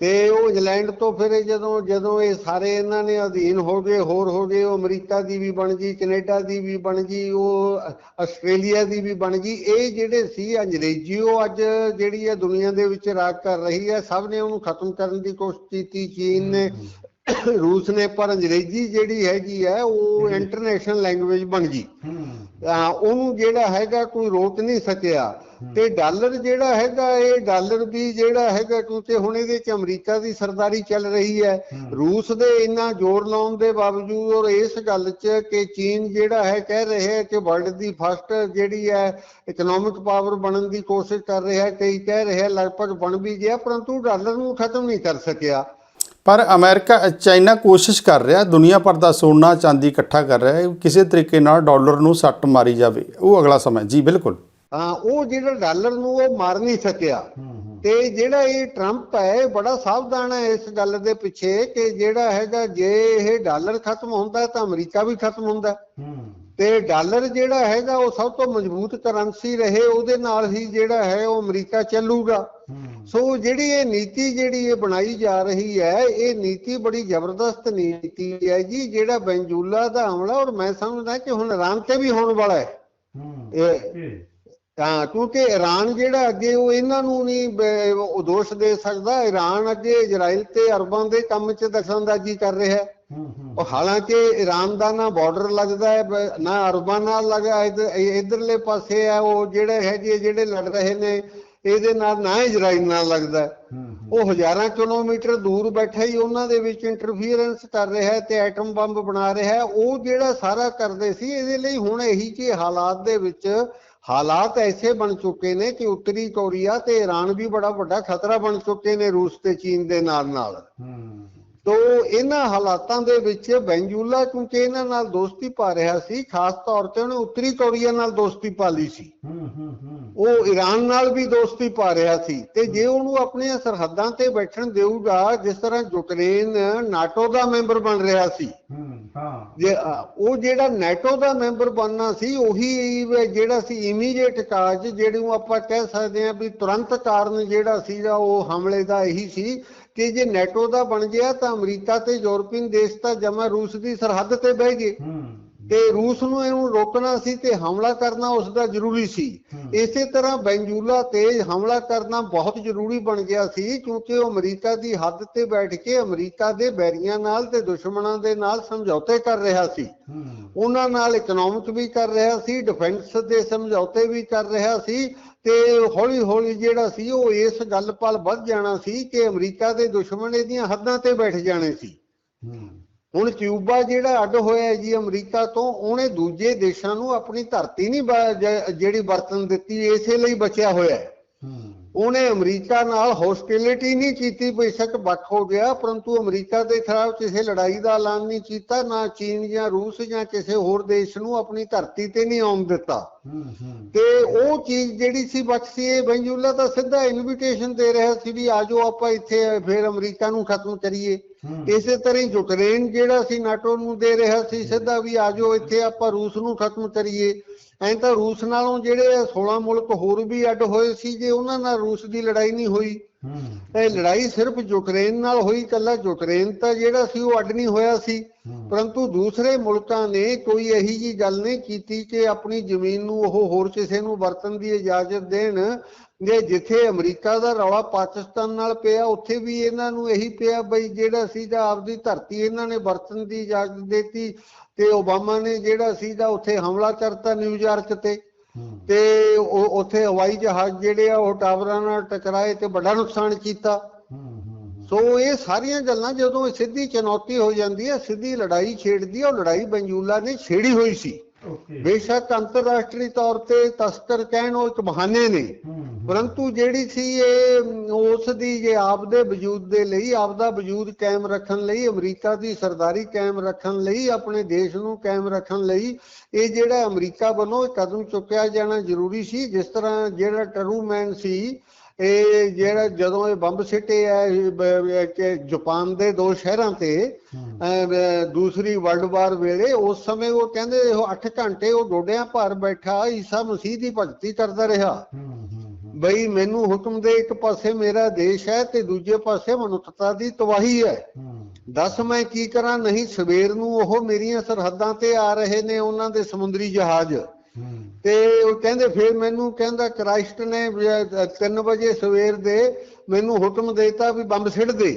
ਤੇ ਉਹ ਇੰਗਲੈਂਡ ਤੋਂ ਫਿਰ ਜਦੋਂ ਜਦੋਂ ਇਹ ਸਾਰੇ ਇਹਨਾਂ ਨੇ ਅਧੀਨ ਹੋ ਗਏ ਹੋਰ ਹੋ ਗਏ ਉਹ ਅਮਰੀਕਾ ਦੀ ਵੀ ਬਣ ਗਈ ਕੈਨੇਡਾ ਦੀ ਵੀ ਬਣ ਗਈ ਉਹ ਆਸਟ੍ਰੇਲੀਆ ਦੀ ਵੀ ਬਣ ਗਈ। ਇਹ ਜਿਹੜੇ ਸੀ ਅੰਗਰੇਜ਼ੀ ਉਹ ਅੱਜ ਜਿਹੜੀ ਹੈ ਦੁਨੀਆ ਦੇ ਵਿੱਚ ਰਾਜ ਕਰ ਰਹੀ ਹੈ ਸਭ ਨੇ ਉਹਨੂੰ ਖਤਮ ਕਰਨ ਦੀ ਕੋਸ਼ਿਸ਼ ਕੀਤੀ ਚੀਨ ਨੇ ਰੂਸ ਨੇ ਪਰ ਅੰਗਰੇਜ਼ੀ ਜਿਹੜੀ ਹੈਗੀ ਹੈ ਉਹ ਇੰਟਰਨੈਸ਼ਨਲ ਲੈਂਗੁਏਜ ਬਣ ਗਈ। ਹੂੰ। ਉਹਨੂੰ ਜਿਹੜਾ ਹੈਗਾ ਕੋਈ ਰੋਕ ਨਹੀਂ ਸਕਿਆ। ਤੇ ਡਾਲਰ ਜਿਹੜਾ ਹੈਗਾ ਇਹ ਡਾਲਰ ਵੀ ਜਿਹੜਾ ਹੈਗਾ ਕਿਉਂਕਿ ਹੁਣ ਇਹਦੇ ਚ ਅਮਰੀਕਾ ਦੀ ਸਰਦਾਰੀ ਚੱਲ ਰਹੀ ਹੈ। ਰੂਸ ਦੇ ਇੰਨਾ ਜ਼ੋਰ ਲਾਉਣ ਦੇ ਬਾਵਜੂਦ ਔਰ ਇਸ ਗੱਲ 'ਚ ਕਿ ਚੀਨ ਜਿਹੜਾ ਹੈ ਕਹਿ ਰਿਹਾ ਹੈ ਕਿ ਵਰਲਡ ਦੀ ਫਸਟ ਜਿਹੜੀ ਹੈ ਇਕਨੋਮਿਕ ਪਾਵਰ ਬਣਨ ਦੀ ਕੋਸ਼ਿਸ਼ ਕਰ ਰਿਹਾ ਹੈ। ਕਈ ਕਹਿ ਰਹੇ ਲਗਭਗ ਬਣ ਵੀ ਗਿਆ ਪਰੰਤੂ ਡਾਲਰ ਨੂੰ ਖਤਮ ਨਹੀਂ ਕਰ ਸਕਿਆ। ਪਰ ਅਮਰੀਕਾ ਚਾਈਨਾ ਕੋਸ਼ਿਸ਼ ਕਰ ਰਿਹਾ, ਦੁਨੀਆ ਭਰ ਦਾ ਸੋਨਾ ਚਾਂਦੀ ਇਕੱਠਾ ਕਰ ਰਿਹਾ ਹੈ ਕਿਸੇ ਤਰੀਕੇ ਨਾਲ ਡਾਲਰ ਨੂੰ ਸੱਟ ਮਾਰੀ ਜਾਵੇ, ਉਹ ਅਗਲਾ ਸਮਾਂ ਜੀ, ਬਿਲਕੁਲ। ਹਾਂ, ਉਹ ਜਿਹੜਾ ਡਾਲਰ ਨੂੰ ਉਹ ਮਾਰ ਨਹੀਂ ਸਕਿਆ। ਤੇ ਜਿਹੜਾ ਇਹ ਟਰੰਪ ਹੈ ਬੜਾ ਸਾਵਧਾਨ ਹੈ ਇਸ ਗੱਲ ਦੇ ਪਿੱਛੇ ਕਿ ਜਿਹੜਾ ਹੈਗਾ, ਜੇ ਇਹ ਡਾਲਰ ਖਤਮ ਹੁੰਦਾ ਤਾਂ ਅਮਰੀਕਾ ਵੀ ਖਤਮ ਹੁੰਦਾ। ਤੇ ਡਾਲਰ ਜਿਹੜਾ ਹੈਗਾ ਉਹ ਸਭ ਤੋਂ ਮਜ਼ਬੂਤ ਕਰੰਸੀ ਰਹੇ ਉਹਦੇ ਨਾਲ ਹੀ ਜਿਹੜਾ ਹੈ ਉਹ ਅਮਰੀਕਾ ਚੱਲੂਗਾ। ਸੋ ਜਿਹੜੀ ਇਹ ਨੀਤੀ ਜਿਹੜੀ ਇਹ ਬਣਾਈ ਜਾ ਰਹੀ ਹੈ ਇਹ ਨੀਤੀ ਬੜੀ ਜ਼ਬਰਦਸਤ ਨੀਤੀ ਹੈ ਜੀ ਜਿਹੜਾ ਬੈਂਜੂਲਾ ਦਾ ਹਮਲਾ ਔਰ ਮੈਂ ਸਮਝਦਾ ਕਿ ਹੁਣ ਇਰਾਨ ਤੇ ਵੀ ਹੋਣ ਵਾਲਾ ਹੈ। ਇਹ ਤਾਂ ਕਿਉਂਕਿ ਈਰਾਨ ਜਿਹੜਾ ਅੱਗੇ ਉਹ ਇਹਨਾਂ ਨੂੰ ਨਹੀਂ ਦੋਸ਼ ਦੇ ਸਕਦਾ ਈਰਾਨ ਅੱਗੇ ਇਜ਼ਰਾਈਲ ਤੇ ਅਰਬਾਂ ਦੇ ਕੰਮ 'ਚ ਦਖਲਅੰਦਾਜ਼ੀ ਕਰ ਰਿਹਾ ਹੂੰ। ਉਹ ਹਾਲਾਂਕਿ ਈਰਾਨ ਦਾ ਨਾ ਬਾਰਡਰ ਲੱਗਦਾ ਹੈ ਨਾ ਅਰਬਾਂ ਨਾਲ ਲੱਗਾ ਇਧ- ਇਧਰਲੇ ਪਾਸੇ ਹੈ ਉਹ ਜਿਹੜੇ ਹੈਗੇ ਜਿਹੜੇ ਲੜ ਰਹੇ ਨੇ ਇਹਦੇ ਨਾਲ ਨਾ ਇਜ਼ਰਾਈਲ ਨਾਲ ਲੱਗਦਾ ਉਹ ਹਜ਼ਾਰਾਂ ਕਿਲੋਮੀਟਰ ਦੂਰ ਬੈਠਾ ਹੀ ਉਹਨਾਂ ਦੇ ਵਿੱਚ ਇੰਟਰਫੀਅਰੈਂਸ ਕਰ ਰਿਹਾ ਤੇ ਐਟਮ ਬੰਬ ਬਣਾ ਰਿਹਾ ਉਹ ਜਿਹੜਾ ਸਾਰਾ ਕਰਦੇ ਸੀ ਇਹਦੇ ਲਈ ਹੁਣ ਇਹੀ ਜਿਹੇ ਹਾਲਾਤ ਦੇ ਵਿੱਚ ਹਾਲਾਤ ਐਸੇ ਬਣ ਚੁੱਕੇ ਨੇ ਕਿ ਉੱਤਰੀ ਕੋਰੀਆ ਤੇ ਈਰਾਨ ਵੀ ਬੜਾ ਵੱਡਾ ਖਤਰਾ ਬਣ ਚੁੱਕੇ ਨੇ ਰੂਸ ਤੇ ਚੀਨ ਦੇ ਨਾਲ ਨਾਲ ਹੂੰ। ਤੋ ਇਹਨਾਂ ਹਾਲਾਤਾਂ ਦੇ ਵਿੱਚ ਬੈਂਜੂਲਾ ਕਿਉਂਕਿ ਇਹਨਾਂ ਨਾਲ ਦੋਸਤੀ ਪਾ ਰਿਹਾ ਸੀ ਖਾਸ ਤੌਰ ਤੇ ਉਹਨੇ ਉੱਤਰੀ ਕੋਰੀਆ ਨਾਲ ਦੋਸਤੀ ਪਾ ਲਈ ਸੀ। ਹੂੰ ਹੂੰ ਹੂੰ। ਉਹ ਈਰਾਨ ਨਾਲ ਵੀ ਦੋਸਤੀ ਪਾ ਰਿਹਾ ਸੀ ਤੇ ਜੇ ਉਹਨੂੰ ਆਪਣੀਆਂ ਸਰਹੱਦਾਂ ਤੇ ਬੈਠਣ ਦੇਊਗਾ ਜਿਸ ਤਰ੍ਹਾਂ ਯੂਕਰੇਨ ਨਾਟੋ ਦਾ ਮੈਂਬਰ ਬਣ ਰਿਹਾ ਸੀ। ਹੂੰ ਉਹ ਜਿਹੜਾ ਨਾਟੋ ਦਾ ਮੈਂਬਰ ਬਣਨਾ ਸੀ ਉਹੀ ਜਿਹੜਾ ਸੀ ਇਮੀਡੀਏਟ ਕਾਜ ਜਿਹਨੂੰ ਆਪਾਂ ਕਹਿ ਸਕਦੇ ਹਾਂ ਵੀ ਤੁਰੰਤ ਕਾਰਨ ਜਿਹੜਾ ਸੀਗਾ ਉਹ ਹਮਲੇ ਦਾ ਇਹੀ ਸੀ। ਕਿ ਜੇ ਨੈਟੋ ਦਾ ਬਣ ਗਿਆ ਤਾਂ ਅਮਰੀਕਾ ਤੇ ਯੂਰਪੀਅਨ ਦੇਸ਼ ਤਾਂ ਜਮਾ ਰੂਸ ਦੀ ਸਰਹੱਦ ਤੇ ਬਹਿ ਗਏ। ਤੇ ਰੂਸ ਨੂੰ ਇਹਨੂੰ ਰੋਕਣਾ ਸੀ ਤੇ ਹਮਲਾ ਕਰਨਾ ਉਸ ਦਾ ਜ਼ਰੂਰੀ ਸੀ। ਇਸੇ ਤਰ੍ਹਾਂ ਬੈਂਜੂਲਾ ਤੇ ਹਮਲਾ ਕਰਨਾ ਬਹੁਤ ਜ਼ਰੂਰੀ ਬਣ ਗਿਆ ਸੀ ਕਿਉਂਕਿ ਉਹ ਅਮਰੀਕਾ ਦੀ ਹੱਦ ਤੇ ਬੈਠ ਕੇ ਅਮਰੀਕਾ ਦੇ ਬੈਰੀਆਂ ਨਾਲ ਤੇ ਦੁਸ਼ਮਣਾਂ ਦੇ ਨਾਲ ਸਮਝੌਤੇ ਕਰ ਰਿਹਾ ਸੀ। ਉਹਨਾਂ ਨਾਲ ਇਕਨੋਮਿਕ ਵੀ ਕਰ ਰਿਹਾ ਸੀ ਡਿਫੈਂਸ ਦੇ ਸਮਝੌਤੇ ਵੀ ਕਰ ਰਿਹਾ ਸੀ ਤੇ ਹੌਲੀ ਹੌਲੀ ਜਿਹੜਾ ਸੀ ਉਹ ਇਸ ਗੱਲ ਪਲ ਵੱਧ ਜਾਣਾ ਸੀ ਕਿ ਅਮਰੀਕਾ ਦੇ ਦੁਸ਼ਮਣ ਇਹਦੀਆਂ ਹੱਦਾਂ ਤੇ ਬੈਠ ਜਾਣੇ ਸੀ। ਹੁਣ ਕਿਊਬਾ ਜਿਹੜਾ ਅੱਡ ਹੋਇਆ ਜੀ ਅਮਰੀਕਾ ਤੋਂ ਉਹਨੇ ਦੂਜੇ ਦੇਸ਼ਾਂ ਨੂੰ ਆਪਣੀ ਧਰਤੀ ਨਹੀਂ ਜਿਹੜੀ ਵਰਤਨ ਦਿੱਤੀ ਇਸੇ ਲਈ ਬਚਿਆ ਹੋਇਆ ਹੈ। ਉਹਨੇ ਅਮਰੀਕਾ ਨਾਲ ਹੌਸਟਿਲਿਟੀ ਨਹੀਂ ਕੀਤੀ ਬੇਸ਼ੱਕ ਵੱਖ ਹੋ ਗਿਆ ਪਰੰਤੂ ਅਮਰੀਕਾ ਦੇ ਖਿਲਾਫ ਕਿਸੇ ਲੜਾਈ ਦਾ ਐਲਾਨ ਨਹੀਂ ਕੀਤਾ ਨਾ ਚੀਨ ਜਾਂ ਰੂਸ ਜਾਂ ਕਿਸੇ ਹੋਰ ਦੇਸ਼ ਨੂੰ ਆਪਣੀ ਧਰਤੀ ਤੇ ਨਹੀਂ ਆਉਣ ਦਿੱਤਾ। ਤੇ ਉਹ ਚੀਜ਼ ਜਿਹੜੀ ਸੀ ਬਚ ਸੀ ਇਹ ਬੈਂਜੂਲਾ ਤਾਂ ਸਿੱਧਾ ਇਨਵੀਟੇਸ਼ਨ ਦੇ ਰਿਹਾ ਸੀ ਵੀ ਆਜੋ ਆਪਾਂ ਇੱਥੇ ਫਿਰ ਅਮਰੀਕਾ ਨੂੰ ਖਤਮ ਕਰੀਏ। ਇਸੇ ਤਰ੍ਹਾਂ ਹੀ ਯੂਕਰੇਨ ਜਿਹੜਾ ਸੀ ਨਾਟੋ ਨੂੰ ਦੇ ਰਿਹਾ ਸੀ ਸਿੱਧਾ ਵੀ ਆਜੋ ਇੱਥੇ ਆਪਾਂ ਰੂਸ ਨੂੰ ਖਤਮ ਕਰੀਏ। ਐਂ ਤਾਂ ਰੂਸ ਨਾਲੋਂ ਜਿਹੜੇ 16 ਮੁਲਕ ਹੋਰ ਵੀ ਅੱਡ ਹੋਏ ਸੀ ਜੇ ਉਹਨਾਂ ਨਾਲ ਰੂਸ ਦੀ ਲੜਾਈ ਨਹੀਂ ਹੋਈ ਇਹ ਲੜਾਈ ਸਿਰਫ ਯੂਕਰੇਨ ਨਾਲ ਹੋਈ ਕੱਲਾ ਯੂਕਰੇਨ ਤਾਂ ਜਿਹੜਾ ਸੀ ਉਹ ਅੱਡ ਨਹੀਂ ਹੋਇਆ ਸੀ। ਪਰੰਤੂ ਦੂਸਰੇ ਮੁਲਕਾਂ ਨੇ ਕੋਈ ਇਹੀ ਜੀ ਗੱਲ ਨਹੀਂ ਕੀਤੀ ਕਿ ਆਪਣੀ ਜ਼ਮੀਨ ਨੂੰ ਉਹ ਹੋਰ ਕਿਸੇ ਨੂੰ ਵਰਤਣ ਦੀ ਇਜਾਜ਼ਤ ਦੇਣ। ਜੇ ਜਿੱਥੇ ਅਮਰੀਕਾ ਦਾ ਰੌਲਾ ਪਾਕਿਸਤਾਨ ਨਾਲ ਪਿਆ ਉੱਥੇ ਵੀ ਇਹਨਾਂ ਨੂੰ ਇਹੀ ਪਿਆ ਬਈ ਜਿਹੜਾ ਸੀਗਾ ਆਪਦੀ ਧਰਤੀ ਇਹਨਾਂ ਨੇ ਵਰਤਣ ਦੀ ਇਜਾਜ਼ਤ ਦਿੱਤੀ ਤੇ ਓਬਾਮਾ ਨੇ ਜਿਹੜਾ ਸੀਗਾ ਉੱਥੇ ਹਮਲਾ ਕਰਤਾ ਨਿਊਯਾਰਕ ਤੇ। ਤੇ ਉਹ ਉੱਥੇ ਹਵਾਈ ਜਹਾਜ਼ ਜਿਹੜੇ ਆ ਉਹ ਟਾਵਰਾਂ ਨਾਲ ਟਕਰਾਏ ਤੇ ਵੱਡਾ ਨੁਕਸਾਨ ਕੀਤਾ। ਸੋ ਇਹ ਸਾਰੀਆਂ ਗੱਲਾਂ ਜਦੋਂ ਸਿੱਧੀ ਚੁਣੌਤੀ ਹੋ ਜਾਂਦੀ ਹੈ ਸਿੱਧੀ ਲੜਾਈ ਛੇੜਦੀ ਹੈ ਉਹ ਲੜਾਈ ਬੰਜੂਲਾ ਨੇ ਛੇੜੀ ਹੋਈ ਸੀ। ਬੇਸ਼ੱਕ ਅੰਤਰਰਾਸ਼ਟਰੀ ਤੌਰ ਤੇ ਤਸਕਰ ਕਹਿਣ ਉਹ ਇੱਕ ਬਹਾਨੇ ਨੇ। ਪਰੰਤੂ ਜਿਹੜੀ ਸੀ ਇਹ ਉਸ ਦੀ ਜੇ ਆਪ ਦੇ ਵਜੂਦ ਦੇ ਲਈ ਆਪ ਦਾ ਵਜੂਦ ਕਾਇਮ ਰੱਖਣ ਲਈ ਅਮਰੀਕਾ ਦੀ ਸਰਦਾਰੀ ਕਾਇਮ ਰੱਖਣ ਲਈ ਆਪਣੇ ਦੇਸ਼ ਨੂੰ ਕਾਇਮ ਰੱਖਣ ਲਈ ਇਹ ਜਿਹੜਾ ਅਮਰੀਕਾ ਵੱਲੋਂ ਕਦਮ ਚੁੱਕਿਆ ਜਾਣਾ ਜ਼ਰੂਰੀ ਸੀ ਜਿਸ ਤਰ੍ਹਾਂ ਜਿਹੜਾ ਟਰੂਮੈਨ ਸੀ ਇਹ ਜਿਹੜਾ ਜਦੋਂ ਇਹ ਬੰਬ ਸਿੱਟੇ ਆ ਜਾਪਾਨ ਦੇ ਦੋ ਸ਼ਹਿਰਾਂ ਤੇ ਦੂਸਰੀ ਵਰਲਡ ਵਾਰ ਵੇਲੇ ਉਸ ਸਮੇਂ ਉਹ ਕਹਿੰਦੇ ਉਹ 8 ਘੰਟੇ ਉਹ ਡੋਡਿਆਂ ਭਰ ਬੈਠਾ ਈਸਾ ਮਸੀਹ ਦੀ ਭਗਤੀ ਕਰਦਾ ਰਿਹਾ। ਬਈ ਮੈਨੂੰ ਹੁਕਮ ਦੇ ਇੱਕ ਪਾਸੇ ਮੇਰਾ ਦੇਸ਼ ਹੈ ਤੇ ਦੂਜੇ ਪਾਸੇ ਮਨੁੱਖਤਾ ਦੀ ਤਬਾਹੀ ਹੈ। ਦੱਸ ਮੈਂ ਕੀ ਕਰਾਂ? ਨਹੀਂ ਸਵੇਰ ਨੂੰ ਉਹ ਮੇਰੀਆਂ ਸਰਹੱਦਾਂ ਤੇ ਆ ਰਹੇ ਨੇ ਉਹਨਾਂ ਦੇ ਸਮੁੰਦਰੀ ਜਹਾਜ਼। ਤੇ ਉਹ ਕਹਿੰਦੇ ਫਿਰ ਮੈਨੂੰ ਕਹਿੰਦਾ ਕ੍ਰਾਈਸਟ ਨੇ 3 ਵਜੇ ਸਵੇਰ ਦੇ ਮੈਨੂੰ ਹੁਕਮ ਦੇਤਾ ਵੀ ਬੰਬ ਸਿੱਟ ਦੇ।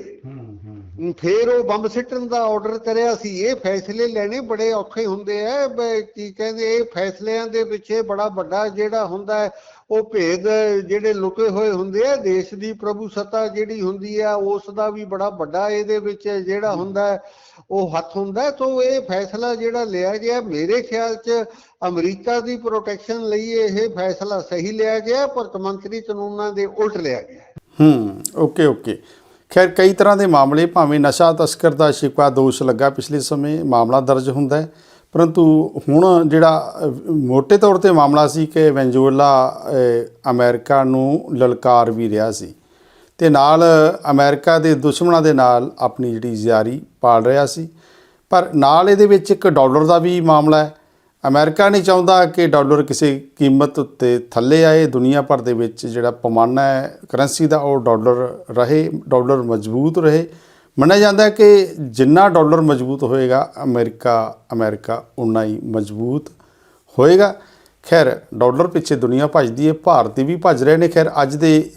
ਫਿਰ ਉਹ ਬੰਬ ਸਿੱਟਣ ਦਾ ਆਰਡਰ ਕਰਿਆ ਸੀ। ਇਹ ਫੈਸਲੇ ਲੈਣੇ ਬੜੇ ਔਖੇ ਹੁੰਦੇ ਆ। ਕੀ ਕਹਿੰਦੇ ਇਹ ਫੈਸਲਿਆਂ ਦੇ ਪਿੱਛੇ ਬੜਾ ਵੱਡਾ ਜਿਹੜਾ ਹੁੰਦਾ ਹੈ ਉਹ ਭੇਦ ਜਿਹੜੇ ਲੁਕੇ ਹੋਏ ਹੁੰਦੇ ਆ ਦੇਸ਼ ਦੀ ਪ੍ਰਭੂ ਸੱਤਾ ਜਿਹੜੀ ਹੁੰਦੀ ਆ ਉਸ ਦਾ ਵੀ ਬੜਾ ਵੱਡਾ ਇਹਦੇ ਵਿੱਚ ਜਿਹੜਾ ਹੁੰਦਾ ਉਹ ਹੱਥ ਹੁੰਦਾ। ਤੋਂ ਇਹ ਫੈਸਲਾ ਜਿਹੜਾ ਲਿਆ ਗਿਆ ਮੇਰੇ ਖਿਆਲ 'ਚ ਅਮਰੀਕਾ ਦੀ ਪ੍ਰੋਟੈਕਸ਼ਨ ਲਈ ਇਹ ਫੈਸਲਾ ਸਹੀ ਲਿਆ ਗਿਆ ਪਰ ਕਮੰਤਰੀ ਕਾਨੂੰਨਾਂ ਦੇ ਉਲਟ ਲਿਆ ਗਿਆ। ਹੂੰ ਓਕੇ ਓਕੇ। ਖੈਰ ਕਈ ਤਰ੍ਹਾਂ ਦੇ ਮਾਮਲੇ ਭਾਵੇਂ ਨਸ਼ਾ ਤਸਕਰ ਦਾ ਸ਼ਿਕਵਾ ਦੋਸ਼ ਲੱਗਾ ਪਿਛਲੇ ਸਮੇਂ ਮਾਮਲਾ ਦਰਜ ਹੁੰਦਾ ਹੈ। ਪਰੰਤੂ ਹੁਣ ਜਿਹੜਾ ਅਹ, ਮੋٹے ਤੌਰ ਤੇ ਮਾਮਲਾ ਸੀ ਕਿ ਵੈਨਜ਼ੂਏਲਾ ਅਹ, ਅਮਰੀਕਾ ਨੂੰ ਲਲਕਾਰ ਵੀ ਰਿਹਾ ਸੀ। ਤੇ ਨਾਲ ਅਮਰੀਕਾ ਦੇ ਦੁਸ਼ਮਣਾਂ ਦੇ ਨਾਲ ਆਪਣੀ ਜਿਹੜੀ ਜ਼ਿਆਰੀ ਪਾਲ ਰਿਹਾ ਸੀ। ਪਰ ਨਾਲ ਇਹਦੇ ਵਿੱਚ ਇੱਕ ਡਾਲਰ ਦਾ ਵੀ ਮਾਮਲਾ ਹੈ। ਅਮਰੀਕਾ ਨਹੀਂ ਚਾਹੁੰਦਾ ਕਿ ਡਾਲਰ ਕਿਸੇ ਕੀਮਤ ਉੱਤੇ ਥੱਲੇ ਆਏ। ਦੁਨੀਆ ਭਰ ਦੇ ਵਿੱਚ ਜਿਹੜਾ ਪੈਮਾਨਾ ਹੈ, ਕਰੰਸੀ ਦਾ, ਉਹ ਡਾਲਰ ਰਹੇ, ਡਾਲਰ ਮਜ਼ਬੂਤ ਰਹੇ। ਮੰਨਿਆ ਜਾਂਦਾ ਹੈ ਕਿ ਜਿੰਨਾ ਡਾਲਰ ਮਜ਼ਬੂਤ ਹੋਏਗਾ, ਅਮਰੀਕਾ ਅਮਰੀਕਾ ਉਨਾ ਹੀ ਮਜ਼ਬੂਤ ਹੋਏਗਾ। ਖੈਰ, ਡਾਲਰ ਪਿੱਛੇ ਦੁਨੀਆ ਭੱਜਦੀ ਹੈ ਭਾਰਤੀ ਵੀ ਭੱਜ ਰਹੇ ਨੇ। ਖੈਰ, ਅੱਜ ਦੇ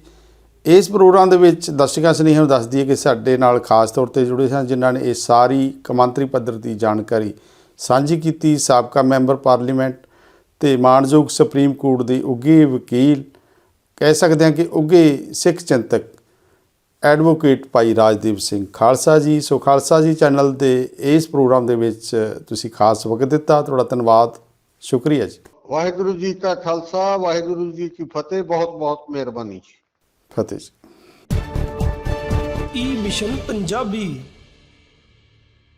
ਇਸ ਪ੍ਰੋਗਰਾਮ ਦੇ ਵਿੱਚ ਦਰਸ਼ਕਾਂ ਸਨੇਹਾਂ ਨੂੰ ਦੱਸਦੀ ਹੈ ਕਿ ਸਾਡੇ ਨਾਲ ਖਾਸ ਤੌਰ ਤੇ ਜੁੜੇ ਸਨ, ਜਿਨ੍ਹਾਂ ਨੇ ਇਹ ਸਾਰੀ ਕਮਾਂਤਰੀ ਪੱਧਰ ਦੀ ਜਾਣਕਾਰੀ ਸਾਂਝੀ ਕੀਤੀ ਸਾਬਕਾ ਮੈਂਬਰ ਪਾਰਲੀਮੈਂਟ ਤੇ ਮਾਨਯੋਗ ਸੁਪਰੀਮ ਕੋਰਟ ਦੇ ਉੱਗੇ ਵਕੀਲ। ਕਹਿ ਸਕਦੇ ਹਾਂ ਕਿ ਉੱਗੇ ਸਿੱਖ ਚਿੰਤਕ ਐਡਵੋਕੇਟ ਭਾਈ ਰਾਜਦੀਪ ਸਿੰਘ ਖਾਲਸਾ ਜੀ। ਸੋ ਖਾਲਸਾ ਜੀ ਚੈਨਲ ਦੇ ਇਸ ਪ੍ਰੋਗਰਾਮ ਦੇ ਵਿੱਚ ਤੁਸੀਂ ਖਾਸ ਵਕਤ ਦਿੱਤਾ। ਤੁਹਾਡਾ ਧੰਨਵਾਦ। ਸ਼ੁਕਰੀਆ ਜੀ। ਵਾਹਿਗੁਰੂ ਜੀ ਕਾ ਖਾਲਸਾ ਵਾਹਿਗੁਰੂ ਜੀ ਕੀ ਫਤਿਹ। ਬਹੁਤ ਬਹੁਤ ਮਿਹਰਬਾਨੀ ਜੀ। ਫਤਿਹ ਜੀ। ਈ ਮਿਸ਼ਨ ਪੰਜਾਬੀ